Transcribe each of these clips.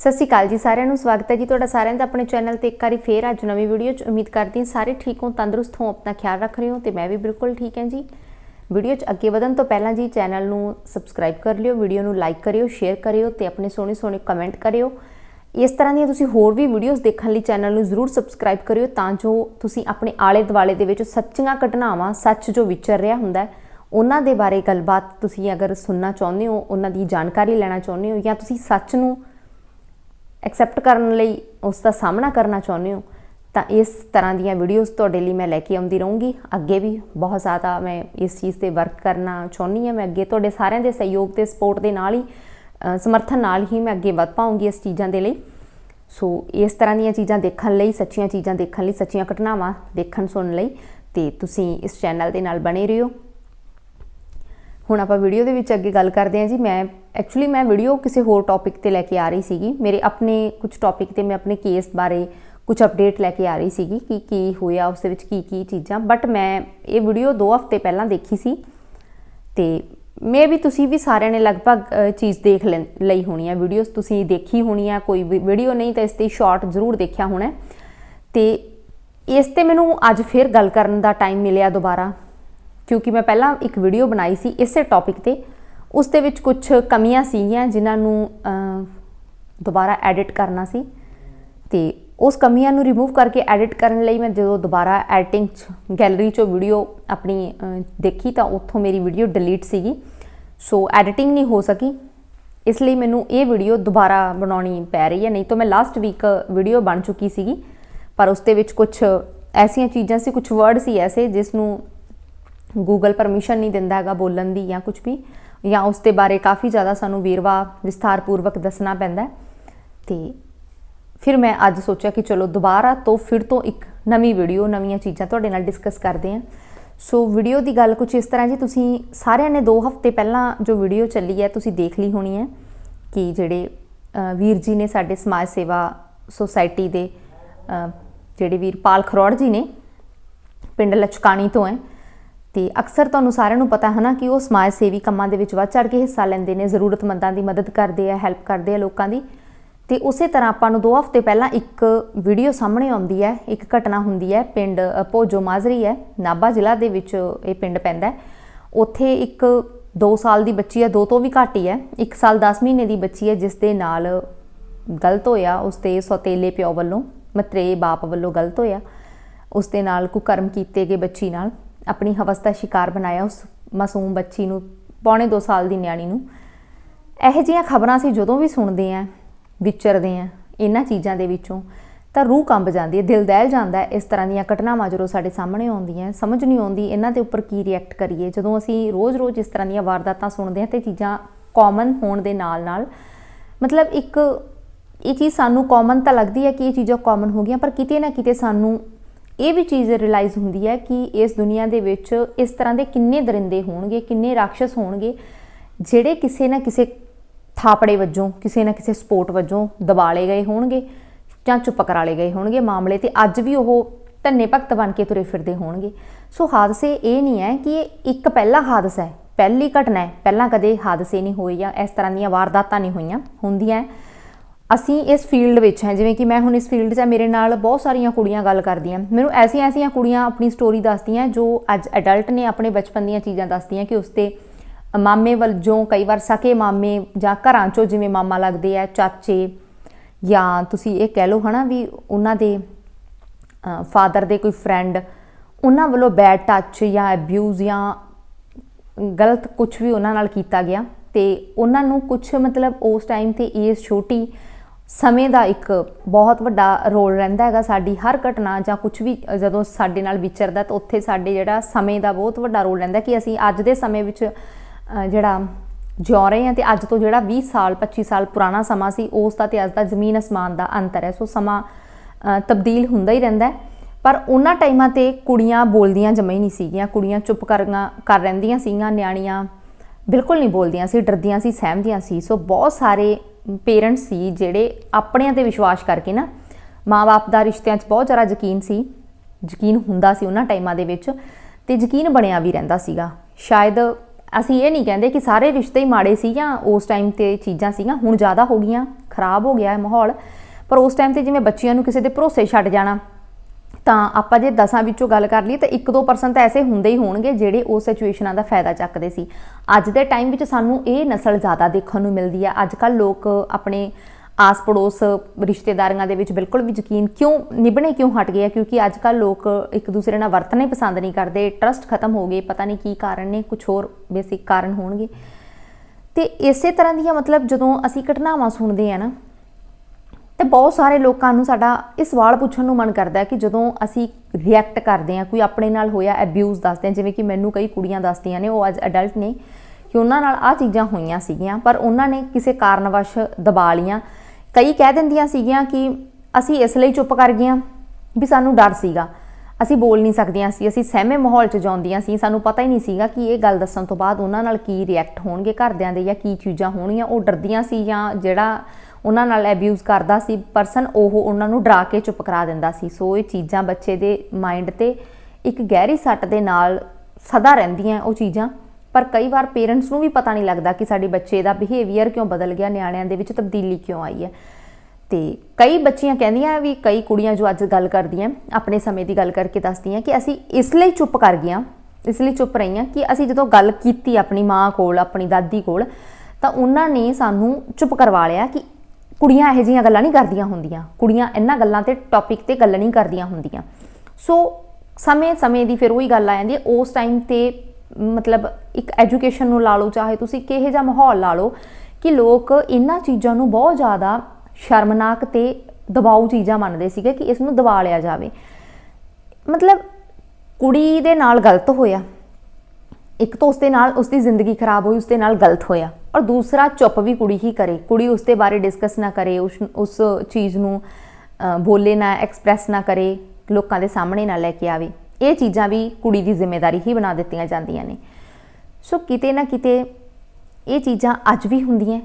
ਸਤਿ ਸ਼੍ਰੀ ਅਕਾਲ ਜੀ, ਸਾਰਿਆਂ ਨੂੰ ਸਵਾਗਤ ਹੈ ਜੀ ਤੁਹਾਡਾ ਸਾਰਿਆਂ ਦਾ ਆਪਣੇ ਚੈਨਲ ਤੇ ਇੱਕ ਵਾਰੀ ਫੇਰ ਅੱਜ ਨਵੀਂ ਵੀਡੀਓ 'ਚ। ਉਮੀਦ ਕਰਦੀ ਹਾਂ ਸਾਰੇ ਠੀਕ ਹੋ, ਤੰਦਰੁਸਤ ਹੋ, ਆਪਣਾ ਖਿਆਲ ਰੱਖ ਰਹੇ ਹੋ ਤੇ ਮੈਂ ਵੀ ਬਿਲਕੁਲ ਠੀਕ ਹਾਂ ਜੀ। ਵੀਡੀਓ 'ਚ ਅੱਗੇ ਵਧਣ ਤੋਂ ਪਹਿਲਾਂ ਜੀ ਚੈਨਲ ਨੂੰ ਸਬਸਕ੍ਰਾਈਬ ਕਰ ਲਿਓ, ਵੀਡੀਓ ਨੂੰ ਲਾਈਕ ਕਰਿਓ, ਸ਼ੇਅਰ ਕਰਿਓ ਤੇ ਆਪਣੇ ਸੋਹਣੇ ਸੋਹਣੇ ਕਮੈਂਟ ਕਰਿਓ। ਇਸ ਤਰ੍ਹਾਂ ਦੀਆਂ ਤੁਸੀਂ ਹੋਰ ਵੀ ਵੀਡੀਓਜ਼ ਦੇਖਣ ਲਈ ਚੈਨਲ ਨੂੰ ਜ਼ਰੂਰ ਸਬਸਕ੍ਰਾਈਬ ਕਰਿਓ ਤਾਂ ਜੋ ਤੁਸੀਂ ਆਪਣੇ ਆਲੇ ਦੁਆਲੇ ਦੇ ਵਿੱਚ ਸੱਚੀਆਂ ਘਟਨਾਵਾਂ, ਸੱਚ ਜੋ ਵਿਚਰ ਰਿਹਾ ਹੁੰਦਾ ਹੈ, ਉਹਨਾਂ ਦੇ ਬਾਰੇ ਗੱਲਬਾਤ ਤੁਸੀਂ ਅਗਰ ਸੁਣਨਾ ਚਾਹੁੰਦੇ ਹੋ, ਉਹਨਾਂ ਦੀ ਜਾਣਕਾਰੀ ਲੈਣਾ ਚਾਹੁੰਦੇ ਹੋ ਜਾਂ ਤੁਸੀਂ ਸੱਚ ਨੂੰ ਐਕਸੈਪਟ ਕਰਨ ਲਈ ਉਸ ਦਾ ਸਾਹਮਣਾ ਕਰਨਾ ਚਾਹੁੰਦੇ ਹੋ, ਤਾਂ ਇਸ ਤਰ੍ਹਾਂ ਦੀਆਂ ਵੀਡੀਓਜ਼ ਤੁਹਾਡੇ ਲਈ ਮੈਂ ਲੈ ਕੇ ਆਉਂਦੀ ਰਹੂੰਗੀ। ਅੱਗੇ ਵੀ ਬਹੁਤ ਜ਼ਿਆਦਾ ਮੈਂ ਇਸ ਚੀਜ਼ ਤੇ ਵਰਕ ਕਰਨਾ ਚਾਹੁੰਦੀ ਹਾਂ। ਮੈਂ ਅੱਗੇ ਤੁਹਾਡੇ ਸਾਰਿਆਂ ਦੇ ਸਹਿਯੋਗ ਤੇ ਸਪੋਰਟ ਦੇ ਨਾਲ ਹੀ ਸਮਰਥਨ ਨਾਲ ਹੀ ਮੈਂ ਅੱਗੇ ਵਧ ਪਾਉਂਗੀ ਇਸ ਚੀਜ਼ਾਂ ਦੇ ਲਈ। ਸੋ ਇਸ ਤਰ੍ਹਾਂ ਦੀਆਂ ਚੀਜ਼ਾਂ ਦੇਖਣ ਲਈ, ਸੱਚੀਆਂ ਚੀਜ਼ਾਂ ਦੇਖਣ ਲਈ, ਸੱਚੀਆਂ ਘਟਨਾਵਾਂ ਦੇਖਣ ਸੁਣਨ ਲਈ, ਤੇ ਤੁਸੀਂ ਇਸ ਚੈਨਲ ਦੇ ਨਾਲ ਬਣੇ ਰਹੋ। ਹੁਣ ਆਪਾਂ ਵੀਡੀਓ ਦੇ ਵਿੱਚ ਅੱਗੇ ਗੱਲ ਕਰਦੇ ਹਾਂ ਜੀ। ਮੈਂ ਐਕਚੁਅਲੀ ਮੈਂ ਵੀਡੀਓ ਕਿਸੇ ਹੋਰ ਟੌਪਿਕ ਤੇ ਲੈ ਕੇ ਆ ਰਹੀ ਸੀਗੀ। ਮੇਰੇ ਆਪਣੇ ਕੁਝ ਟੌਪਿਕ ਤੇ ਮੈਂ ਆਪਣੇ ਕੇਸ ਬਾਰੇ ਕੁਝ ਅਪਡੇਟ ਲੈ ਕੇ ਆ ਰਹੀ ਸੀਗੀ ਕਿ ਕੀ ਹੋਇਆ, ਉਸ ਦੇ ਵਿੱਚ ਕੀ ਕੀ ਚੀਜ਼ਾਂ। ਬਟ ਮੈਂ ਇਹ ਵੀਡੀਓ 2 ਹਫ਼ਤੇ ਪਹਿਲਾਂ ਦੇਖੀ ਸੀ। ਤੇ ਮੇ ਵੀ ਤੁਸੀਂ ਵੀ ਸਾਰਿਆਂ ਨੇ ਲਗਭਗ ਚੀਜ਼ ਦੇਖ ਲੈ- ਲਈ ਹੋਣੀ ਆ ਵੀਡੀਓਜ਼ ਤੁਸੀਂ ਦੇਖੀ ਹੋਣੀ ਆ, ਕੋਈ ਵੀਡੀਓ ਨਹੀਂ ਤਾਂ ਇਸ ਤੇ ਸ਼ਾਰਟ ਜ਼ਰੂਰ ਦੇਖਿਆ ਹੋਣਾ। ਹੈ। ਤੇ ਇਸ ਤੇ ਮੈਨੂੰ ਅੱਜ ਫਿਰ ਗੱਲ ਕਰਨ ਦਾ ਟਾਈਮ ਮਿਲਿਆ ਦੁਬਾਰਾ। ਕਿਉਂਕਿ ਮੈਂ ਪਹਿਲਾਂ ਇੱਕ ਵੀਡੀਓ ਬਣਾਈ ਸੀ ਇਸੇ ਟੌਪਿਕ ਤੇ। ਉਸ ਦੇ ਵਿੱਚ ਕੁਝ ਕਮੀਆਂ ਸੀਗੀਆਂ ਜਿਨ੍ਹਾਂ ਨੂੰ ਦੁਬਾਰਾ ਐਡਿਟ ਕਰਨਾ ਸੀ। ਤੇ ਉਸ ਕਮੀਆਂ ਨੂੰ ਰਿਮੂਵ ਕਰਕੇ ਐਡਿਟ ਕਰਨ ਲਈ ਮੈਂ ਜਦੋਂ ਦੁਬਾਰਾ ਐਡੀਟਿੰਗ ਚ ਗੈਲਰੀ ਚੋਂ ਵੀਡੀਓ ਆਪਣੀ ਦੇਖੀ ਤਾਂ ਉੱਥੋਂ ਮੇਰੀ ਵੀਡੀਓ ਡਿਲੀਟ ਸੀਗੀ। ਸੋ ਐਡੀਟਿੰਗ ਨਹੀਂ ਹੋ ਸਕੀ। ਇਸ ਲਈ ਮੈਨੂੰ ਇਹ ਵੀਡੀਓ ਦੁਬਾਰਾ ਬਣਾਉਣੀ ਪੈ ਰਹੀ ਹੈ। ਨਹੀਂ ਤਾਂ ਮੈਂ ਲਾਸਟ ਵੀਕ ਵੀਡੀਓ ਬਣ ਚੁੱਕੀ ਸੀਗੀ। ਪਰ ਉਸ ਦੇ ਵਿੱਚ ਕੁਝ ਐਸੀਆਂ ਚੀਜ਼ਾਂ ਸੀ ਕੁਝ ਵਰਡ ਸੀ ਐਸੇ ਜਿਸ ਨੂੰ ਗੂਗਲ ਪਰਮਿਸ਼ਨ ਨਹੀਂ ਦਿੰਦਾ ਹੈਗਾ ਬੋਲਣ ਦੀ ਜਾਂ ਕੁਝ ਵੀ ਜਾਂ ਉਸ ਦੇ ਬਾਰੇ ਕਾਫੀ ਜ਼ਿਆਦਾ ਸਾਨੂੰ ਵੇਰਵਾ ਵਿਸਥਾਰਪੂਰਵਕ ਦੱਸਣਾ ਪੈਂਦਾ ਹੈ। ਤੇ ਫਿਰ ਮੈਂ ਅੱਜ ਸੋਚਿਆ ਕਿ ਚਲੋ ਦੁਬਾਰਾ ਤੋਂ ਫਿਰ ਤੋਂ ਇੱਕ ਨਵੀਂ ਵੀਡੀਓ ਨਵੀਆਂ ਚੀਜ਼ਾਂ ਤੁਹਾਡੇ ਨਾਲ ਡਿਸਕਸ ਕਰਦੇ ਹਾਂ ਸੋ ਵੀਡੀਓ ਦੀ ਗੱਲ ਕੁਝ ਇਸ ਤਰ੍ਹਾਂ ਜੀ ਤੁਸੀਂ ਸਾਰਿਆਂ ਨੇ 2 ਹਫ਼ਤੇ ਪਹਿਲਾਂ ਜੋ ਵੀਡੀਓ ਚੱਲੀ ਹੈ ਤੁਸੀਂ ਦੇਖ ਲਈ ਹੋਣੀ ਹੈ ਕਿ ਜਿਹੜੇ ਵੀਰ ਜੀ ਨੇ ਸਾਡੇ ਸਮਾਜ ਸੇਵਾ ਸੁਸਾਇਟੀ ਦੇ ਅ, ਜਿਹੜੇ ਵੀਰਪਾਲ ਖਰੋੜ ਜੀ ਨੇ ਪਿੰਡ ਲਚਕਾਣੀ ਤੋਂ ਹੈ ਤੇ ਅਕਸਰ ਤੁਹਾਨੂੰ ਸਾਰਿਆਂ ਨੂੰ ਪਤਾ ਹੈ ਨਾ ਕਿ ਉਹ ਸਮਾਜ ਸੇਵੀ ਕੰਮਾਂ ਦੇ ਵਿੱਚ ਵੱਧ ਚੜ ਕੇ ਹਿੱਸਾ ਲੈਂਦੇ ਨੇ, ਜ਼ਰੂਰਤਮੰਦਾਂ ਦੀ ਮਦਦ ਕਰਦੇ ਆ ਹੈਲਪ ਕਰਦੇ ਆ ਲੋਕਾਂ ਦੀ। ਤੇ ਉਸੇ ਤਰ੍ਹਾਂ ਆਪਾਂ ਨੂੰ 2 ਹਫ਼ਤੇ ਪਹਿਲਾਂ ਇੱਕ ਵੀਡੀਓ ਸਾਹਮਣੇ ਆਉਂਦੀ ਹੈ, ਇੱਕ ਘਟਨਾ ਹੁੰਦੀ ਹੈ, ਪਿੰਡ ਭੋਜੋ ਮਾਜਰੀ ਹੈ, ਨਾਭਾ ਜ਼ਿਲ੍ਹਾ ਦੇ ਵਿੱਚ ਇਹ ਪਿੰਡ ਪੈਂਦਾ ਉੱਥੇ ਇੱਕ 2 ਸਾਲ ਦੀ ਬੱਚੀ ਹੈ, ਦੋ ਤੋਂ ਵੀ ਘੱਟ ਹੀ ਹੈ। 1 ਸਾਲ 10 ਮਹੀਨੇ ਦੀ ਬੱਚੀ ਹੈ, ਜਿਸ ਦੇ ਨਾਲ ਗਲਤ ਹੋਇਆ, ਉਸ ਤੇ ਸੌਤੇਲੇ ਪਿਓ ਵੱਲੋਂ ਮਤਰੇ ਬਾਪ ਵੱਲੋਂ ਗਲਤ ਹੋਇਆ। ਉਸ ਦੇ ਨਾਲ ਕੁਕਰਮ ਕੀਤੇ ਗਏ ਬੱਚੀ ਨਾਲ। ਆਪਣੀ ਹਵਸ ਦਾ ਸ਼ਿਕਾਰ ਬਣਾਇਆ ਉਸ ਮਾਸੂਮ ਬੱਚੀ ਨੂੰ, ਪੌਣੇ 2 ਸਾਲ ਦੀ ਨਿਆਣੀ ਨੂੰ। ਇਹੋ ਜਿਹੀਆਂ ਖਬਰਾਂ ਅਸੀਂ ਜਦੋਂ ਵੀ ਸੁਣਦੇ ਆਂ ਵਿਚਰਦੇ ਆਂ ਇਹਨਾਂ ਚੀਜ਼ਾਂ ਦੇ ਵਿੱਚੋਂ ਤਾਂ ਰੂਹ ਕੰਬ ਜਾਂਦੀ ਹੈ, ਦਿਲ ਦਹਿਲ ਜਾਂਦਾ ਹੈ, ਇਸ ਤਰ੍ਹਾਂ ਦੀਆਂ ਘਟਨਾਵਾਂ ਜਦੋਂ ਸਾਡੇ ਸਾਹਮਣੇ ਆਉਂਦੀਆਂ ਸਮਝ ਨਹੀਂ ਆਉਂਦੀ ਇਹਨਾਂ ਦੇ ਉੱਪਰ ਕੀ ਰਿਐਕਟ ਕਰੀਏ। ਜਦੋਂ ਅਸੀਂ ਰੋਜ਼-ਰੋਜ਼ ਇਸ ਤਰ੍ਹਾਂ ਦੀਆਂ ਵਾਰਦਾਤਾਂ ਸੁਣਦੇ ਹਾਂ ਤੇ ਚੀਜ਼ਾਂ ਕਾਮਨ ਹੋਣ ਦੇ ਨਾਲ-ਨਾਲ, ਮਤਲਬ ਇੱਕ, ਇਹ ਚੀਜ਼ ਸਾਨੂੰ ਕਾਮਨ ਤਾਂ ਲੱਗਦੀ ਹੈ ਕਿ ਇਹ ਚੀਜ਼ਾਂ ਕਾਮਨ ਹੋ ਗਈਆਂ, ਪਰ ਕਿਤੇ ਨਾ ਕਿਤੇ ਸਾਨੂੰ ਇਹ ਵੀ ਚੀਜ਼ ਰਿਅਲਾਈਜ਼ ਹੁੰਦੀ ਹੈ ਕਿ ਇਸ ਦੁਨੀਆ ਦੇ ਵਿੱਚ ਇਸ ਤਰ੍ਹਾਂ ਦੇ ਕਿੰਨੇ ਦਰਿੰਦੇ ਹੋਣਗੇ, ਕਿੰਨੇ ਰਾਖਸ਼ ਹੋਣਗੇ, ਜਿਹੜੇ ਕਿਸੇ ਨਾ ਕਿਸੇ ਥਾਪੜੇ ਵੱਜੋਂ, ਕਿਸੇ ਨਾ ਕਿਸੇ ਸਪੋਰਟ ਵੱਜੋਂ ਦਬਾਲੇ ਗਏ ਹੋਣਗੇ ਜਾਂ ਚੁੱਪ ਕਰਾਲੇ ਗਏ ਹੋਣਗੇ ਮਾਮਲੇ ਤੇ ਅੱਜ ਵੀ ਉਹ ਧੰਨੇ ਭਗਤ ਬਣ ਕੇ ਤੁਰੇ ਫਿਰਦੇ ਹੋਣਗੇ। ਸੋ ਹਾਦਸੇ ਇਹ ਨਹੀਂ ਹੈ ਕਿ ਇਹ ਇੱਕ ਪਹਿਲਾ ਹਾਦਸਾ ਹੈ, ਪਹਿਲੀ ਘਟਨਾ ਹੈ, ਪਹਿਲਾਂ ਕਦੇ ਹਾਦਸੇ ਨਹੀਂ ਹੋਏ ਜਾਂ ਇਸ ਤਰ੍ਹਾਂ ਦੀਆਂ ਵਾਰਦਾਤਾਂ ਨਹੀਂ ਹੋਈਆਂ ਹੁੰਦੀਆਂ। ਅਸੀਂ ਇਸ ਫੀਲਡ ਵਿੱਚ ਹਾਂ, ਜਿਵੇਂ ਕਿ ਮੈਂ ਹੁਣ ਇਸ ਫੀਲਡ 'ਚ ਮੇਰੇ ਨਾਲ ਬਹੁਤ ਸਾਰੀਆਂ ਕੁੜੀਆਂ ਗੱਲ ਕਰਦੀਆਂ। ਮੈਨੂੰ ਐਸੀਆਂ ਐਸੀਆਂ ਕੁੜੀਆਂ ਆਪਣੀ ਸਟੋਰੀ ਦੱਸਦੀਆਂ ਜੋ ਅੱਜ ਐਡਲਟ ਨੇ ਆਪਣੇ ਬਚਪਨ ਦੀਆਂ ਚੀਜ਼ਾਂ ਦੱਸਦੀਆਂ ਕਿ ਉਸ 'ਤੇ ਮਾਮੇ ਵੱਲ ਜੋ ਕਈ ਵਾਰ ਸਕੇ ਮਾਮੇ ਜਾਂ ਘਰਾਂ 'ਚੋਂ ਜਿਵੇਂ ਮਾਮਾ ਲੱਗਦੇ ਆ, ਚਾਚੇ ਜਾਂ ਤੁਸੀਂ ਇਹ ਕਹਿ ਲਓ ਹਨਾ ਵੀ ਉਹਨਾਂ ਦੇ ਫਾਦਰ ਦੇ ਕੋਈ ਫਰੈਂਡ ਉਹਨਾਂ ਵੱਲੋਂ ਬੈਡ ਟੱਚ ਜਾਂ ਅਬਿਊਜ਼ ਜਾਂ ਗਲਤ ਕੁਝ ਵੀ ਉਹਨਾਂ ਨਾਲ ਕੀਤਾ ਗਿਆ ਤੇ ਉਹਨਾਂ ਨੂੰ ਕੁਝ ਮਤਲਬ ਉਸ ਟਾਈਮ ਤੇ ਇਸ ਛੋਟੀ ਸਮੇਂ ਦਾ ਇੱਕ ਬਹੁਤ ਵੱਡਾ ਰੋਲ ਰਹਿੰਦਾ ਹੈਗਾ ਸਾਡੀ ਹਰ ਘਟਨਾ ਜਾਂ ਕੁਝ ਵੀ ਜਦੋਂ ਸਾਡੇ ਨਾਲ ਵਿਚਰਦਾ ਤਾਂ ਉੱਥੇ ਸਾਡੇ ਜਿਹੜਾ ਸਮੇਂ ਦਾ ਬਹੁਤ ਵੱਡਾ ਰੋਲ ਰਹਿੰਦਾ ਕਿ ਅਸੀਂ ਅੱਜ ਦੇ ਸਮੇਂ ਵਿੱਚ ਜਿਹੜਾ ਜਿਉ ਰਹੇ ਹਾਂ ਤੇ ਅੱਜ ਤੋਂ ਜਿਹੜਾ 20 ਸਾਲ 25 ਸਾਲ ਪੁਰਾਣਾ ਸਮਾਂ ਸੀ, ਉਸ ਦਾ ਤੇ ਅੱਜ ਦਾ ਜ਼ਮੀਨ ਅਸਮਾਨ ਦਾ ਅੰਤਰ ਹੈ। ਸੋ ਸਮਾਂ ਤਬਦੀਲ ਹੁੰਦਾ ਹੀ ਰਹਿੰਦਾ ਪਰ ਉਹਨਾਂ ਟਾਈਮਾਂ ਤੇ ਕੁੜੀਆਂ ਬੋਲਦੀਆਂ ਜਮਾ ਹੀ ਨਹੀਂ ਸੀਗੀਆਂ। ਕੁੜੀਆਂ ਚੁੱਪ ਕਰੀਆਂ ਕਰ ਰਹਿੰਦੀਆਂ ਸੀਗੀਆਂ, ਨਿਆਣੀਆਂ ਬਿਲਕੁਲ ਨਹੀਂ ਬੋਲਦੀਆਂ ਸੀ, ਡਰਦੀਆਂ ਸੀ, ਸਹਿਮਦੀਆਂ ਸੀ। ਸੋ ਬਹੁਤ ਸਾਰੇ ਪੇਰੈਂਟਸ ਸੀ ਜਿਹੜੇ ਆਪਣਿਆਂ ਤੇ ਵਿਸ਼ਵਾਸ ਕਰਕੇ ਨਾ ਮਾਪੇ ਦਾ ਰਿਸ਼ਤਿਆਂ 'ਚ ਬਹੁਤ ਜ਼ਿਆਦਾ ਯਕੀਨ ਸੀ, ਯਕੀਨ ਹੁੰਦਾ ਸੀ ਉਹਨਾਂ ਟਾਈਮਾਂ ਦੇ ਵਿੱਚ ਤੇ ਯਕੀਨ ਬਣਿਆ ਵੀ ਰਹਿੰਦਾ ਸੀਗਾ। ਸ਼ਾਇਦ ਅਸੀਂ ਇਹ ਨਹੀਂ ਕਹਿੰਦੇ ਕਿ ਸਾਰੇ ਰਿਸ਼ਤੇ ਹੀ ਮਾੜੇ ਸੀ ਜਾਂ ਉਸ ਟਾਈਮ ਤੇ ਚੀਜ਼ਾਂ ਸੀਗੀਆਂ, ਹੁਣ ਜ਼ਿਆਦਾ ਹੋ ਗਈਆਂ, ਖਰਾਬ ਹੋ ਗਿਆ ਹੈ ਮਾਹੌਲ, ਪਰ ਉਸ ਟਾਈਮ ਤੇ ਜਿਵੇਂ ਬੱਚਿਆਂ ਨੂੰ ਕਿਸੇ ਦੇ ਭਰੋਸੇ ਛੱਡ ਜਾਣਾ ਤਾਂ ਆਪਾਂ ਜੇ 10 ਵਿੱਚੋਂ ਗੱਲ ਕਰ ਲਈ ਤਾਂ 1-2% ਤਾਂ ਐਸੇ ਹੁੰਦੇ ਹੀ ਹੋਣਗੇ ਜਿਹੜੇ ਉਸ ਸਿਚੁਏਸ਼ਨਾਂ ਦਾ ਫਾਇਦਾ ਚੱਕਦੇ ਸੀ। ਅੱਜ ਦੇ ਟਾਈਮ ਵਿੱਚ ਸਾਨੂੰ ਇਹ ਨਸਲ ਜ਼ਿਆਦਾ ਦੇਖਣ ਨੂੰ ਮਿਲਦੀ ਹੈ ਅੱਜ ਕੱਲ ਲੋਕ ਆਪਣੇ ਆਸ ਪੜੋਸ ਰਿਸ਼ਤੇਦਾਰੀਆਂ ਦੇ ਵਿੱਚ ਬਿਲਕੁਲ ਵੀ ਯਕੀਨ ਕਿਉਂ ਨਿਭਣੇ ਕਿਉਂ ਹਟ ਗਏ ਆ? ਕਿਉਂਕਿ ਅੱਜ ਕੱਲ ਲੋਕ ਇੱਕ ਦੂਸਰੇ ਨਾਲ ਵਰਤਣਾ ਹੀ ਪਸੰਦ ਨਹੀਂ ਕਰਦੇ। ਟਰਸਟ ਖਤਮ ਹੋ ਗਏ। ਪਤਾ ਨਹੀਂ ਕੀ ਕਾਰਨ ਨੇ ਕੁਝ ਹੋਰ ਬੇਸਿਕ ਕਾਰਨ ਹੋਣਗੇ। ਤੇ ਇਸੇ ਤਰ੍ਹਾਂ ਦੀਆਂ ਮਤਲਬ ਜਦੋਂ ਅਸੀਂ ਘਟਨਾਵਾਂ ਸੁਣਦੇ ਆ ਨਾ ਤੇ ਬਹੁਤ ਸਾਰੇ ਲੋਕਾਂ ਨੂੰ ਸਾਡਾ ਇਹ ਸਵਾਲ ਪੁੱਛਣ ਨੂੰ ਮਨ ਕਰਦਾ ਹੈ ਕਿ ਜਦੋਂ ਅਸੀਂ ਰਿਐਕਟ ਕਰਦੇ ਹਾਂ, ਕੋਈ ਆਪਣੇ ਨਾਲ ਹੋਇਆ ਐਬਿਊਜ਼ ਦੱਸਦੇ ਹਾਂ, ਜਿਵੇਂ ਕਿ ਮੈਨੂੰ ਕਈ ਕੁੜੀਆਂ ਦੱਸਦੀਆਂ ਨੇ, ਉਹ ਅੱਜ ਅਡਲਟ ਨੇ, ਕਿ ਉਹਨਾਂ ਨਾਲ ਆ ਚੀਜ਼ਾਂ ਹੋਈਆਂ ਸੀਗੀਆਂ, ਪਰ ਉਹਨਾਂ ਨੇ ਕਿਸੇ ਕਾਰਨਵਸ਼ ਦਬਾ ਲੀਆਂ ਕਈ ਕਹਿ ਦਿੰਦੀਆਂ ਸੀਗੀਆਂ ਕਿ ਅਸੀਂ ਇਸ ਲਈ ਚੁੱਪ ਕਰ ਗਈਆਂ ਵੀ ਸਾਨੂੰ ਡਰ ਸੀਗਾ। ਅਸੀਂ ਬੋਲ ਨਹੀਂ ਸਕਦੀਆਂ ਸੀ, ਅਸੀਂ ਸਹਿਮੇ ਮਾਹੌਲ 'ਚ ਜਾਉਂਦੀਆਂ ਸੀ। ਸਾਨੂੰ ਪਤਾ ਹੀ ਨਹੀਂ ਸੀਗਾ ਕਿ ਇਹ ਗੱਲ ਦੱਸਣ ਤੋਂ ਬਾਅਦ ਉਹਨਾਂ ਨਾਲ ਕੀ ਰਿਐਕਟ ਹੋਣਗੇ, ਘਰਦਿਆਂ ਦੇ ਜਾਂ ਕੀ ਚੀਜ਼ਾਂ ਹੋਣਗੀਆਂ, ਉਹ ਡਰਦੀਆਂ ਸੀ ਜਾਂ ਜਿਹੜਾ ਉਹਨਾਂ ਨਾਲ ਐਬਿਊਜ਼ ਕਰਦਾ ਸੀ ਪਰਸਨ ਉਹ ਉਹਨਾਂ ਨੂੰ ਡਰਾ ਕੇ ਚੁੱਪ ਕਰਾ ਦਿੰਦਾ ਸੀ। ਸੋ ਇਹ ਚੀਜ਼ਾਂ ਬੱਚੇ ਦੇ ਮਾਈਂਡ ਤੇ ਇੱਕ ਗਹਿਰੀ ਸੱਟ ਦੇ ਨਾਲ ਸਦਾ ਰਹਿੰਦੀਆਂ ਉਹ ਚੀਜ਼ਾਂ। ਪਰ ਕਈ ਵਾਰ ਪੇਰੈਂਟਸ ਨੂੰ ਵੀ ਪਤਾ ਨਹੀਂ ਲੱਗਦਾ ਕਿ ਸਾਡੇ ਬੱਚੇ ਦਾ ਬਿਹੇਵੀਅਰ ਕਿਉਂ ਬਦਲ ਗਿਆ, ਨਿਆਣਿਆਂ ਦੇ ਵਿੱਚ ਤਬਦੀਲੀ ਕਿਉਂ ਆਈ ਹੈ। ਤੇ ਕਈ ਬੱਚੀਆਂ ਕਹਿੰਦੀਆਂ ਵੀ ਕਈ ਕੁੜੀਆਂ ਜੋ ਅੱਜ ਗੱਲ ਕਰਦੀਆਂ, ਆਪਣੇ ਸਮੇਂ ਦੀ ਗੱਲ ਕਰਕੇ ਦੱਸਦੀਆਂ ਕਿ ਅਸੀਂ ਇਸ ਲਈ ਚੁੱਪ ਕਰ ਗਈਆਂ ਇਸ ਲਈ ਚੁੱਪ ਰਹੀਆਂ ਕਿ ਅਸੀਂ ਜਦੋਂ ਗੱਲ ਕੀਤੀ ਆਪਣੀ ਮਾਂ ਕੋਲ, ਆਪਣੀ ਦਾਦੀ ਕੋਲ, ਤਾਂ ਉਹਨਾਂ ਨੇ ਸਾਨੂੰ ਚੁੱਪ ਕਰਵਾ ਲਿਆ ਕਿ ਕੁੜੀਆਂ ਇਹੋ ਜਿਹੀਆਂ ਗੱਲਾਂ ਨਹੀਂ ਕਰਦੀਆਂ ਹੁੰਦੀਆਂ। ਕੁੜੀਆਂ ਇਹਨਾਂ ਗੱਲਾਂ ਤੇ ਟੌਪਿਕ ਤੇ ਗੱਲ ਨਹੀਂ ਕਰਦੀਆਂ ਹੁੰਦੀਆਂ। ਸੋ ਸਮੇਂ ਸਮੇਂ ਦੀ ਫਿਰ ਉਹੀ ਗੱਲ ਆ ਜਾਂਦੀ ਹੈ। ਉਸ ਟਾਈਮ ਤੇ ਮਤਲਬ ਇੱਕ ਐਜੂਕੇਸ਼ਨ ਨੂੰ ਲਾ ਲਓ, ਚਾਹੇ ਤੁਸੀਂ ਕਿਹੋ ਜਿਹਾ ਮਾਹੌਲ ਲਾ ਲਓ ਕਿ ਲੋਕ ਇਹਨਾਂ ਚੀਜ਼ਾਂ ਨੂੰ ਬਹੁਤ ਜ਼ਿਆਦਾ ਸ਼ਰਮਨਾਕ ਤੇ ਦਬਾਊ ਚੀਜ਼ਾਂ ਮੰਨਦੇ ਸੀਗੇ ਕਿ ਇਸ ਨੂੰ ਦਬਾ ਲਿਆ ਜਾਵੇ। ਮਤਲਬ ਕੁੜੀ ਦੇ ਨਾਲ ਗਲਤ ਹੋਇਆ। ਇੱਕ ਤਾਂ ਉਸ ਦੇ ਨਾਲ ਉਸਦੀ ਜ਼ਿੰਦਗੀ ਖਰਾਬ ਹੋਈ, ਉਸ ਦੇ ਨਾਲ ਗਲਤ ਹੋਇਆ। ਔਰ ਦੂਸਰਾ, ਚੁੱਪ ਵੀ ਕੁੜੀ ਹੀ ਕਰੇ। ਕੁੜੀ ਉਸ ਦੇ ਬਾਰੇ ਡਿਸਕਸ ਨਾ ਕਰੇ, ਉਸ ਉਸ ਚੀਜ਼ ਨੂੰ ਬੋਲੇ ਨਾ ਐਕਸਪ੍ਰੈਸ ਨਾ ਕਰੇ, ਲੋਕਾਂ ਦੇ ਸਾਹਮਣੇ ਨਾ ਲੈ ਕੇ ਆਵੇ। ਇਹ ਚੀਜ਼ਾਂ ਵੀ ਕੁੜੀ ਦੀ ਜ਼ਿੰਮੇਵਾਰੀ ਹੀ ਬਣਾ ਦਿੱਤੀਆਂ ਜਾਂਦੀਆਂ ਨੇ। ਸੋ ਕਿਤੇ ਨਾ ਕਿਤੇ ਇਹ ਚੀਜ਼ਾਂ ਅੱਜ ਵੀ ਹੁੰਦੀਆਂ